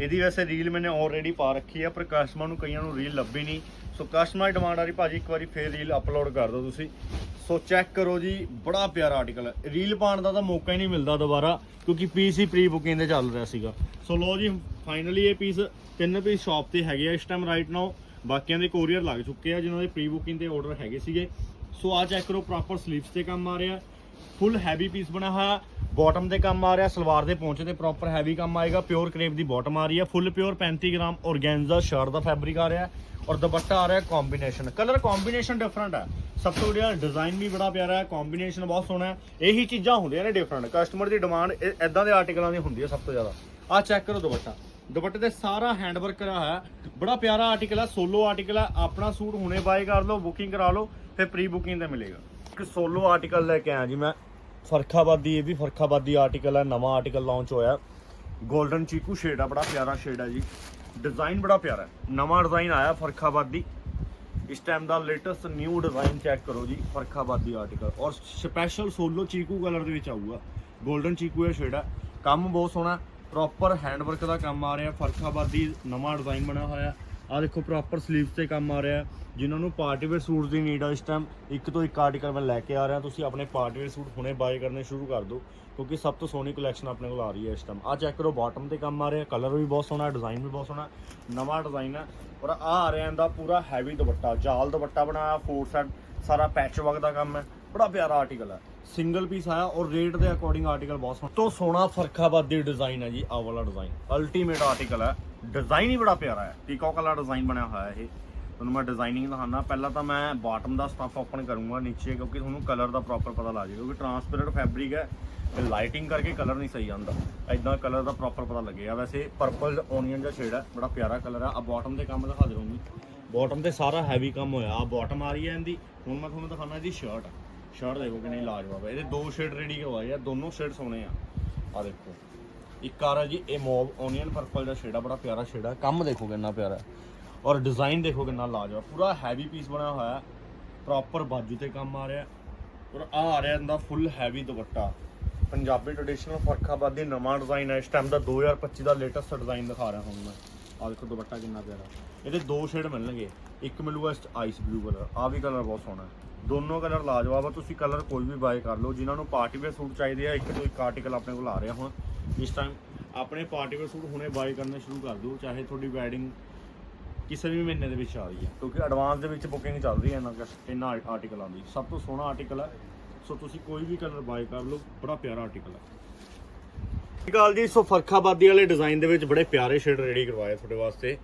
ਇਹਦੀ ਵੈਸੇ ਰੀਲ ਮੈਨੇ ਆਲਰੇਡੀ ਪਾ ਰੱਖੀ ਹੈ ਪਰ ਕਸਟਮਰ ਨੂੰ ਕਈਆਂ ਨੂੰ ਰੀਲ ਲੱਭੀ ਨਹੀਂ। ਸੋ ਕਸਟਮਰ ਡਿਮਾਂਡ ਆ ਰਹੀ, ਭਾਜੀ ਇੱਕ ਵਾਰੀ ਫੇਰ ਰੀਲ ਅਪਲੋਡ ਕਰ ਦਿਓ ਤੁਸੀਂ। ਸੋ ਚੈੱਕ ਕਰੋ ਜੀ, ਬੜਾ ਪਿਆਰਾ ਆਰਟੀਕਲ ਹੈ ਰੀਲ ਪਾਉਣ ਦਾ ਤਾਂ ਮੌਕਾ ਹੀ ਨਹੀਂ ਮਿਲਦਾ ਦੁਬਾਰਾ, ਕਿਉਂਕਿ ਪੀਸ ਹੀ ਪ੍ਰੀ ਬੁਕਿੰਗ ਦੇ ਚੱਲ ਰਿਹਾ ਸੀਗਾ। ਸੋ ਲੋ ਜੀ ਫਾਈਨਲੀ ਇਹ ਪੀਸ ਤਿੰਨ ਪੀਸ ਸ਼ਾਪ ਤੇ ਹੈਗੇ ਆ ਇਸ ਟਾਈਮ ਰਾਈਟ ਨਾਓ ਬਾਕੀਆਂ ਦੇ ਕੋਰੀਅਰ ਲੱਗ ਚੁੱਕੇ ਆ, ਜਿਨ੍ਹਾਂ ਦੇ ਪ੍ਰੀ ਬੁਕਿੰਗ ਦੇ ਆਰਡਰ ਹੈਗੇ ਸੀਗੇ। ਸੋ ਆ ਚੈੱਕ ਕਰੋ ਪ੍ਰੋਪਰ ਸਲੀਵਸ ਤੇ ਕੰਮ ਆ ਰਿਹਾ। ਫੁੱਲ ਹੈਵੀ ਪੀਸ ਬਣਾ ਹੋਇਆ। ਬਾਟਮ ਦੇ ਕੰਮ ਆ ਰਿਹਾ, ਸਲਵਾਰ ਦੇ ਪਹੁੰਚੇ ਤੇ ਪ੍ਰੋਪਰ ਹੈਵੀ ਕੰਮ ਆਏਗਾ। ਪਿਓਰ ਕਰੇਪ ਦੀ ਬਾਟਮ ਆ ਰਹੀ ਹੈ, full pure 35 gram organza shirt ਦਾ ਫੈਬਰਿਕ ਆ ਰਿਹਾ ਔਰ ਦੁਪੱਟਾ ਆ ਰਿਹਾ ਕੰਬੀਨੇਸ਼ਨ ਕਲਰ ਕੰਬੀਨੇਸ਼ਨ ਡਿਫਰੈਂਟ ਹੈ। ਸਭ ਤੋਂ ਵਧੀਆ ਡਿਜ਼ਾਈਨ ਵੀ ਬੜਾ ਪਿਆਰਾ ਹੈ ਕੰਬੀਨੇਸ਼ਨ ਬਹੁਤ ਸੋਹਣਾ ਹੈ। ਇਹੀ ਚੀਜ਼ਾਂ ਹੁੰਦੀਆਂ ਨੇ ਡਿਫਰੈਂਟ ਕਸਟਮਰ ਦੀ ਡਿਮਾਂਡ ਇਦਾਂ ਦੇ ਆਰਟੀਕਲਾਂ ਦੀ ਹੁੰਦੀ ਹੈ ਸਭ ਤੋਂ ਜ਼ਿਆਦਾ। ਆ ਚੈੱਕ ਕਰੋ ਦੁਪੱਟਾ। ਦੁਪੱਟੇ ਤੇ ਸਾਰਾ ਹੈਂਡ ਵਰਕ ਕਰਿਆ ਹੋਇਆ ਹੈ। ਬੜਾ ਪਿਆਰਾ ਆਰਟੀਕਲ ਹੈ ਸੋਲੋ ਆਰਟੀਕਲ ਹੈ। ਆਪਣਾ ਸੂਟ ਹੁਣੇ ਬਾਏ ਕਰ ਲਓ ਬੁਕਿੰਗ ਕਰਾ ਲਓ, ਫਿਰ ਪ੍ਰੀ ਬੁਕਿੰਗ ਤੇ ਮਿਲੇਗਾ। ਇੱਕ ਸੋਲੋ ਆਰਟੀਕਲ ਲੈ ਕੇ ਆਇਆ ਜੀ ਮੈਂ। ਫਰਖਾਬਾਦੀ, ਇਹ ਵੀ ਫਰਖਾਬਾਦੀ ਆਰਟੀਕਲ ਹੈ, ਨਵਾਂ ਆਰਟੀਕਲ ਲਾਂਚ ਹੋਇਆ। 골ਡਨ ਚੀਕੂ ਸ਼ੇਡ ਆ, ਬੜਾ ਪਿਆਰਾ ਸ਼ੇਡ ਹੈ ਜੀ। ਡਿਜ਼ਾਈਨ ਬੜਾ ਪਿਆਰਾ ਹੈ। ਨਵਾਂ ਡਿਜ਼ਾਈਨ ਆਇਆ ਫਰਖਾਬਾਦੀ। ਇਸ ਟਾਈਮ ਦਾ ਲੇਟੈਸਟ ਨਿਊ ਡਿਜ਼ਾਈਨ ਚੈੱਕ ਕਰੋ ਜੀ, ਫਰਖਾਬਾਦੀ ਆਰਟੀਕਲ ਔਰ ਸਪੈਸ਼ਲ ਸੋਲੋ ਚੀਕੂ ਕਲਰ ਦੇ ਵਿੱਚ ਆਊਗਾ। 골ਡਨ ਚੀਕੂ ਇਹ ਸ਼ੇਡ ਹੈ। ਕੰਮ ਬਹੁਤ ਸੋਹਣਾ ਪ੍ਰੋਪਰ ਹੈਂਡਵਰਕ ਦਾ ਕੰਮ ਆ ਰਿਹਾ। ਫਰਖਾਬਾਦੀ ਨਵਾਂ ਡਿਜ਼ਾਈਨ ਬਣਿਆ ਹੋਇਆ ਆ ਦੇਖੋ ਪ੍ਰੋਪਰ ਸਲੀਵਸ ਤੇ ਕੰਮ ਆ ਰਿਹਾ ਜਿਨ੍ਹਾਂ ਨੂੰ ਪਾਰਟੀ ਵੇਅਰ ਸੂਟਸ ਦੀ ਨੀਡ ਆ, ਇਸ ਟਾਈਮ ਇੱਕ ਤੋਂ ਇੱਕ ਆਰਟੀਕਲ ਮੈਂ ਲੈ ਕੇ ਆ ਰਿਹਾ। ਤੁਸੀਂ ਆਪਣੇ ਪਾਰਟੀ ਵੇਅਰ ਸੂਟ ਹੁਣੇ ਬਾਏ ਕਰਨੇ ਸ਼ੁਰੂ ਕਰ ਦਿਓ, ਕਿਉਂਕਿ ਸਭ ਤੋਂ ਸੋਹਣੀ ਕਲੈਕਸ਼ਨ ਆਪਣੇ ਕੋਲ ਆ ਰਹੀ ਹੈ ਇਸ ਟਾਈਮ ਆ ਚੈੱਕ ਕਰੋ ਬਾਟਮ ਤੇ ਕੰਮ ਆ ਰਿਹਾ ਕਲਰ ਵੀ ਬਹੁਤ ਸੋਹਣਾ ਡਿਜ਼ਾਈਨ ਵੀ ਬਹੁਤ ਸੋਹਣਾ, ਨਵਾਂ ਡਿਜ਼ਾਈਨ ਹੈ ਔਰ ਆ ਆ ਰਿਹਾ ਇਹਦਾ ਪੂਰਾ ਹੈਵੀ ਦੁਪੱਟਾ, ਜਾਲ ਦੁਪੱਟਾ ਬਣਾਇਆ ਫੋਰ ਸੈਟ ਸਾਰਾ ਪੈਚ ਵਰਕ ਦਾ ਕੰਮ ਹੈ। ਬੜਾ ਪਿਆਰਾ ਆਰਟੀਕਲ ਹੈ ਸਿੰਗਲ ਪੀਸ ਆਇਆ ਔਰ ਰੇਟ ਦੇ ਅਕੋਰਡਿੰਗ ਆਰਟੀਕਲ ਬਹੁਤ ਸੋਹਣਾ। ਤੋਂ ਸੋਹਣਾ ਫਰਖਾਬਾਦੀ ਡਿਜ਼ਾਈਨ ਹੈ ਜੀ, ਆਹ ਵਾਲਾ ਡਿਜ਼ਾਈਨ ਅਲਟੀਮੇਟ ਆਰਟੀਕਲ ਹੈ ਡਿਜ਼ਾਈਨ ਹੀ ਬੜਾ ਪਿਆਰਾ ਹੈ। ਪੀਕੌਕ ਵਾਲਾ ਡਿਜ਼ਾਈਨ ਬਣਿਆ ਹੋਇਆ ਇਹ। ਤੁਹਾਨੂੰ ਮੈਂ ਡਿਜ਼ਾਈਨਿੰਗ ਦਿਖਾਉਣਾ ਪਹਿਲਾਂ ਤਾਂ ਮੈਂ ਬਾਟਮ ਦਾ ਸਟਫ ਓਪਨ ਕਰੂੰਗਾ, ਨੀਚੇ, ਕਿਉਂਕਿ ਤੁਹਾਨੂੰ ਕਲਰ ਦਾ ਪ੍ਰੋਪਰ ਪਤਾ ਲੱਗ ਜਾਏਗਾ, ਕਿਉਂਕਿ ਟਰਾਂਸਪੇਰੈਂਟ ਫੈਬਰਿਕ ਹੈ ਤੇ ਲਾਈਟਿੰਗ ਕਰਕੇ ਕਲਰ ਨਹੀਂ ਸਹੀ ਆਉਂਦਾ। ਐਦਾਂ ਕਲਰ ਦਾ ਪ੍ਰੋਪਰ ਪਤਾ ਲੱਗੇਗਾ। ਵੈਸੇ ਪਰਪਲ ਓਨੀਅਨ ਦਾ ਸ਼ੇਡ ਹੈ, ਬੜਾ ਪਿਆਰਾ ਕਲਰ ਹੈ। ਆ ਬਾਟਮ ਦੇ ਕੰਮ ਦਿਖਾ ਦਿਓ ਜੀ ਬਾਟਮ ਤੇ ਸਾਰਾ ਹੈਵੀ ਕੰਮ ਹੋਇਆ। ਆ ਬਾਟਮ ਆ ਰਹੀ ਹੈ ਇਹਦੀ। ਹੁਣ ਮੈਂ ਤੁਹਾਨੂੰ ਦਿਖਾਉਣਾ ਇਹਦੀ ਸ਼ਰਟ ਸ਼ਰਟ ਦੇਖੋ ਕਿੰਨੀ ਲਾਜਵਾਬ ਹੈ। ਇਹਦੇ ਦੋ ਸ਼ੇਡ ਰੈਡੀ ਹੋਏ ਆ। ਦੋਨੋਂ ਸ਼ੇਡ ਸੋਹਣੇ ਆ। ਆ ਦੇਖੋ। ਇੱਕ ਆ ਰਿਹਾ ਜੀ, ਇਹ ਮੌਬ ਓਨੀਅਨ ਪਰਪਲ ਦਾ ਸ਼ੇਡ ਆ, ਬੜਾ ਪਿਆਰਾ ਸ਼ੇਡ ਆ। ਕੰਮ ਦੇਖੋ ਕਿੰਨਾ ਪਿਆਰਾ ਔਰ ਡਿਜ਼ਾਈਨ ਦੇਖੋ ਕਿੰਨਾ ਲਾਜਵਾਬ, ਪੂਰਾ ਹੈਵੀ ਪੀਸ ਬਣਿਆ ਹੋਇਆ ਪ੍ਰੋਪਰ ਬਾਜੂ ਤੇ ਕੰਮ ਆ ਰਿਹਾ ਔਰ ਆ ਆ ਰਿਹਾ ਇਹਦਾ ਫੁੱਲ ਹੈਵੀ ਦੁਪੱਟਾ। ਪੰਜਾਬੀ ਟ੍ਰੈਡੀਸ਼ਨਲ ਫਰਖਾਬਾਦੀ ਨਵਾਂ ਡਿਜ਼ਾਈਨ ਹੈ ਇਸ ਟਾਈਮ ਦਾ 2025 ਦਾ ਲੇਟੈਸਟ ਡਿਜ਼ਾਈਨ ਦਿਖਾ ਰਿਹਾ ਹੁਣ ਮੈਂ। ਆ ਦੇਖੋ ਦੁਪੱਟਾ ਕਿੰਨਾ ਪਿਆਰਾ। ਇਹਦੇ ਦੋ ਸ਼ੇਡ ਮਿਲਣਗੇ। ਇੱਕ ਮਿਲੂਗਾ ਆਈਸ ਬਲੂ ਕਲਰ ਆ ਵੀ ਕਲਰ ਬਹੁਤ ਸੋਹਣਾ ਦੋਨੋਂ ਕਲਰ ਲਾਜਵਾਬ ਆ। ਤੁਸੀਂ ਕਲਰ ਕੋਈ ਵੀ ਬਾਏ ਕਰ ਲਓ। ਜਿਨ੍ਹਾਂ ਨੂੰ ਪਾਰਟੀ ਵੇਅਰ ਸੂਟ ਚਾਹੀਦੇ ਆ, ਇੱਕ ਤੋਂ ਇੱਕ ਆਰਟੀਕਲ ਆਪਣੇ ਕੋਲ ਆ ਰਿਹਾ ਹੁਣ। ਇਸ ਟਾਈਮ ਆਪਣੇ ਪਾਰਟੀ ਵੇਅਰ ਸੂਟ ਹੁਣੇ ਬਾਏ ਕਰਨੇ ਸ਼ੁਰੂ ਕਰ ਦਿਓ, ਚਾਹੇ ਤੁਹਾਡੀ ਵੈਡਿੰਗ ਕਿਸੇ ਵੀ ਮਹੀਨੇ ਦੇ ਵਿੱਚ ਆ ਰਹੀ ਹੈ। ਕਿਉਂਕਿ ਐਡਵਾਂਸ ਦੇ ਵਿੱਚ ਬੁਕਿੰਗ ਚੱਲ ਰਹੀ ਹੈ ਇਹਨਾਂ ਇਹਨਾਂ ਆਰਟੀਕਲਾਂ ਦੀ। ਸਭ ਤੋਂ ਸੋਹਣਾ ਆਰਟੀਕਲ ਹੈ। ਸੋ ਤੁਸੀਂ ਕੋਈ ਵੀ ਕਲਰ ਬਾਏ ਕਰ ਲਓ, ਬੜਾ ਪਿਆਰਾ ਆਰਟੀਕਲ ਹੈ। ਗੱਲ ਜੀ। ਸੋ ਫਰਖਾਬਾਦੀ ਵਾਲੇ ਡਿਜ਼ਾਈਨ ਦੇ ਵਿੱਚ ਬੜੇ ਪਿਆਰੇ ਸ਼ੇਡ ਰੈਡੀ ਕਰਵਾਏ ਤੁਹਾਡੇ ਵਾਸਤੇ।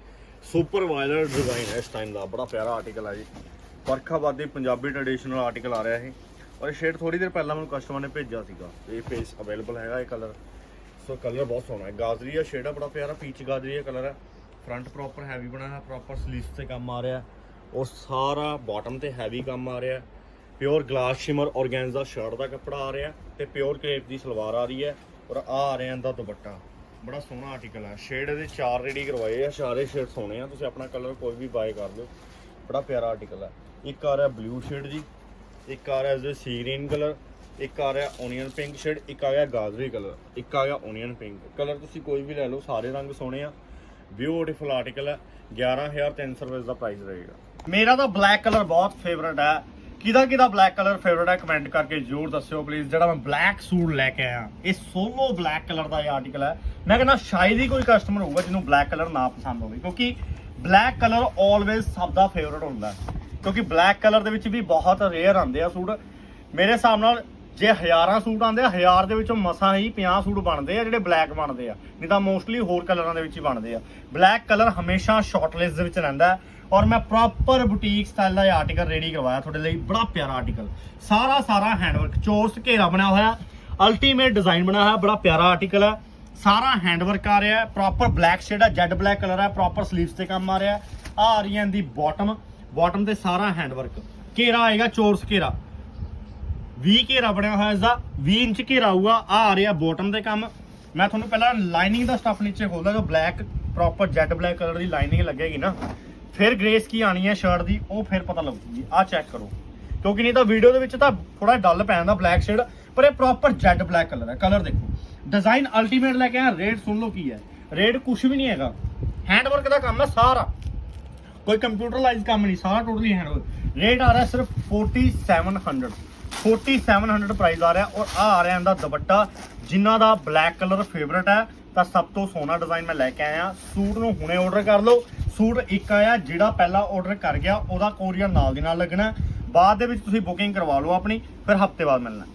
ਸੁਪਰ ਵਾਇਲਰ ਡਿਜ਼ਾਈਨ ਹੈ ਇਸ ਟਾਈਮ ਦਾ, ਬੜਾ ਪਿਆਰਾ ਆਰਟੀਕਲ ਹੈ ਜੀ। ਫਰਖਾਬਾਦੀ ਪੰਜਾਬੀ ਟ੍ਰੈਡੀਸ਼ਨਲ ਆਰਟੀਕਲ ਆ ਰਿਹਾ ਇਹ। ਔਰ ਸ਼ੇਡ ਥੋੜੀ ਦੇਰ ਪਹਿਲਾਂ ਮੈਨੂੰ ਕਸਟਮਰ ਨੇ ਭੇਜਿਆ ਸੀਗਾ। ਇਹ ਪੇਜ ਅਵੇਲੇਬਲ ਹੈਗਾ ਇਹ ਕਲਰ ਸੋ ਕਲਰ ਬਹੁਤ ਸੋਹਣਾ ਹੈ। ਗਾਜਰੀ ਆ ਸ਼ੇਡ ਆ, ਬੜਾ ਪਿਆਰਾ ਪੀਚ ਗਾਜਰੀ ਆ ਕਲਰ ਹੈ। ਫਰੰਟ ਪ੍ਰੋਪਰ ਹੈਵੀ ਬਣਾਇਆ ਹੈ ਪ੍ਰੋਪਰ ਸਲੀਵਸ ਤੇ ਕੰਮ ਆ ਰਿਹਾ ਔਰ ਸਾਰਾ ਬਾਟਮ ਤੇ ਹੈਵੀ ਕੰਮ ਆ ਰਿਹਾ pure glass shimmer organza shirt ਦਾ ਕੱਪੜਾ ਆ ਰਿਹਾ ਤੇ ਪਿਓਰ ਕ੍ਰੇਪ ਦੀ ਸਲਵਾਰ ਆ ਰਹੀ ਹੈ ਔਰ ਆ ਆ ਰਿਹਾ ਇਹਦਾ ਦੁਪੱਟਾ। ਬੜਾ ਸੋਹਣਾ ਆਰਟੀਕਲ ਹੈ। ਸ਼ੇਡ ਇਹਦੇ ਚਾਰ ਰੈਡੀ ਕਰਵਾਏ ਆ, ਸਾਰੇ ਸ਼ੇਡ ਸੋਹਣੇ ਆ। ਤੁਸੀਂ ਆਪਣਾ ਕਲਰ ਕੋਈ ਵੀ ਬਾਏ ਕਰ ਲਿਓ। ਬੜਾ ਪਿਆਰਾ ਆਰਟੀਕਲ ਹੈ। ਇੱਕ ਆ ਰਿਹਾ ਬਲੂ ਸ਼ੇਡ ਜੀ, ਇੱਕ ਆ ਰਿਹਾ ਇਸਦੇ ਸੀ ਗ੍ਰੀਨ ਕਲਰ ਇੱਕ ਆ ਰਿਹਾ ਓਨੀਅਨ ਪਿੰਕ ਸ਼ੇਡ ਇੱਕ ਆ ਗਿਆ ਗਾਜਰੀ ਕਲਰ ਇੱਕ ਆ ਗਿਆ ਓਨੀਅਨ ਪਿੰਕ ਕਲਰ ਤੁਸੀਂ ਕੋਈ ਵੀ ਲੈ ਲਓ, ਸਾਰੇ ਰੰਗ ਸੋਹਣੇ ਆ। ਬਿਊਟੀਫੁਲ ਆਰਟੀਕਲ ਹੈ। 11300 ਰੁਪਏ ਦਾ ਪ੍ਰਾਈਸ ਰਹੇਗਾ। ਮੇਰਾ ਤਾਂ ਬਲੈਕ ਕਲਰ ਬਹੁਤ ਫੇਵਰਟ ਹੈ। ਕਿਹਦਾ ਕਿਹਦਾ ਬਲੈਕ ਕਲਰ ਫੇਵਰਟ ਹੈ ਕਮੈਂਟ ਕਰਕੇ ਜਰੂਰ ਦੱਸਿਓ ਪਲੀਜ਼ ਜਿਹੜਾ ਮੈਂ ਬਲੈਕ ਸੂਟ ਲੈ ਕੇ ਆਇਆ, ਇਹ ਸੋਲੋ ਬਲੈਕ ਕਲਰ ਦਾ ਇਹ ਆਰਟੀਕਲ ਹੈ। ਮੈਂ ਕਹਿੰਦਾ ਸ਼ਾਇਦ ਹੀ ਕੋਈ ਕਸਟਮਰ ਹੋਊਗਾ ਜਿਹਨੂੰ ਬਲੈਕ ਕਲਰ ਨਾ ਪਸੰਦ ਹੋਵੇ, ਕਿਉਂਕਿ ਬਲੈਕ ਕਲਰ ਆਲਵੇਜ਼ ਸਭ ਦਾ ਫੇਵਰਟ ਹੁੰਦਾ। ਕਿਉਂਕਿ ਬਲੈਕ ਕਲਰ ਦੇ ਵਿੱਚ ਵੀ ਬਹੁਤ ਰੇਅਰ ਆਉਂਦੇ ਆ ਸੂਟ। ਮੇਰੇ ਹਿਸਾਬ ਨਾਲ ਜੇ ਹਜ਼ਾਰਾਂ ਸੂਟ ਆਉਂਦੇ ਆ, ਹਜ਼ਾਰ ਦੇ ਵਿੱਚੋਂ ਮਸਾਂ ਹੀ 50 ਸੂਟ ਬਣਦੇ ਆ, ਜਿਹੜੇ ਬਲੈਕ ਬਣਦੇ ਆ। ਨਹੀਂ ਤਾਂ ਮੋਸਟਲੀ ਹੋਰ ਕਲਰਾਂ ਦੇ ਵਿੱਚ ਹੀ ਬਣਦੇ ਆ। ਬਲੈਕ ਕਲਰ ਹਮੇਸ਼ਾ ਸ਼ਾਰਟ ਲਿਸਟ ਦੇ ਵਿੱਚ ਰਹਿੰਦਾ ਔਰ ਮੈਂ ਪ੍ਰੋਪਰ ਬੁਟੀਕ ਸਟਾਈਲ ਦਾ ਇਹ ਆਰਟੀਕਲ ਰੈਡੀ ਕਰਵਾਇਆ ਤੁਹਾਡੇ ਲਈ, ਬੜਾ ਪਿਆਰਾ ਆਰਟੀਕਲ ਸਾਰਾ ਸਾਰਾ ਹੈਂਡਵਰਕ ਚੋਰਸ ਘੇਰਾ ਬਣਿਆ ਹੋਇਆ ਅਲਟੀਮੇਟ ਡਿਜ਼ਾਈਨ ਬਣਿਆ ਹੋਇਆ, ਬੜਾ ਪਿਆਰਾ ਆਰਟੀਕਲ ਹੈ। ਸਾਰਾ ਹੈਂਡਵਰਕ ਆ ਰਿਹਾ ਪ੍ਰੋਪਰ ਬਲੈਕ ਸ਼ੇਡ ਹੈ ਜੈਡ ਬਲੈਕ ਕਲਰ ਹੈ ਪ੍ਰੋਪਰ ਸਲੀਵਸ ਤੇ ਕੰਮ ਆ ਰਿਹਾ ਆ ਆ ਰਹੀ ਹੈ ਇਹਦੀ ਬਾਟਮ ਬਾਟਮ ਤੇ ਸਾਰਾ ਹੈਂਡਵਰਕ ਘੇਰਾ ਆਏਗਾ ਚੋਰਸ ਘੇਰਾ 20 ਘੇਰਾ ਬਣਿਆ ਹੋਇਆ ਇਸਦਾ 20 ਇੰਚ ਘੇਰਾ ਆਊਗਾ, ਆ ਆ ਰਿਹਾ ਬੋਟਮ ਦੇ ਕੰਮ। ਮੈਂ ਤੁਹਾਨੂੰ ਪਹਿਲਾਂ ਲਾਈਨਿੰਗ ਦਾ ਸਟਫ ਨੀਚੇ ਖੋਲਦਾ ਜੋ black proper jet black colour ਦੀ ਲਾਈਨਿੰਗ ਲੱਗੇਗੀ ਨਾ। ਫਿਰ ਗ੍ਰੇਸ ਕੀ ਆਣੀ ਹੈ ਸ਼ਰਟ ਦੀ, ਉਹ ਫਿਰ ਪਤਾ ਲੱਗੂਗੀ ਆ ਚੈੱਕ ਕਰੋ। ਕਿਉਂਕਿ ਨਹੀਂ ਤਾਂ ਵੀਡੀਓ ਦੇ ਵਿੱਚ ਤਾਂ ਥੋੜਾ ਡੱਲ ਪੈ ਜਾਂਦਾ ਬਲੈਕ ਸ਼ੇਡ ਪਰ ਇਹ ਪ੍ਰੋਪਰ ਜੈਡ ਬਲੈਕ ਕਲਰ ਹੈ ਕਲਰ ਦੇਖੋ। ਡਿਜ਼ਾਈਨ ਅਲਟੀਮੇਟ ਲੈ ਕੇ ਆ ਰੇਟ ਸੁਣ ਲਓ ਕੀ ਹੈ। ਰੇਟ ਕੁਝ ਵੀ ਨਹੀਂ ਹੈਗਾ। ਹੈਂਡਵਰਕ ਦਾ ਕੰਮ ਹੈ ਸਾਰਾ। ਕੋਈ ਕੰਪਿਊਟਰਲਾਈਜ਼ ਕੰਮ ਨਹੀਂ, ਸਾਰਾ ਟੋਟਲੀ ਹੈਂਡਵਰਕ ਰੇਟ ਆ ਰਿਹਾ ਸਿਰਫ 4700 4700 ਪ੍ਰਾਈਸ ਆ ਰਿਹਾ ਔਰ ਆ ਆ ਰਿਹਾ ਇਹਦਾ ਦੁਪੱਟਾ, ਜਿਨ੍ਹਾਂ ਦਾ ਬਲੈਕ ਕਲਰ ਫੇਵਰਟ ਹੈ, ਤਾਂ ਸਭ ਤੋਂ ਸੋਹਣਾ ਡਿਜ਼ਾਈਨ ਮੈਂ ਲੈ ਕੇ ਆਇਆ। ਸੂਟ ਨੂੰ ਹੁਣੇ ਆਰਡਰ ਕਰ ਲਓ। ਸੂਟ ਇੱਕ ਆਇਆ, ਜਿਹੜਾ ਪਹਿਲਾਂ ਆਰਡਰ ਕਰ ਗਿਆ, ਉਹਦਾ ਕੋਰੀਅਰ ਨਾਲ ਦੀ ਨਾਲ ਲੱਗਣਾ। ਬਾਅਦ ਦੇ ਵਿੱਚ ਤੁਸੀਂ ਬੁਕਿੰਗ ਕਰਵਾ ਲਓ ਆਪਣੀ, ਫਿਰ ਹਫ਼ਤੇ ਬਾਅਦ ਮਿਲਣਾ।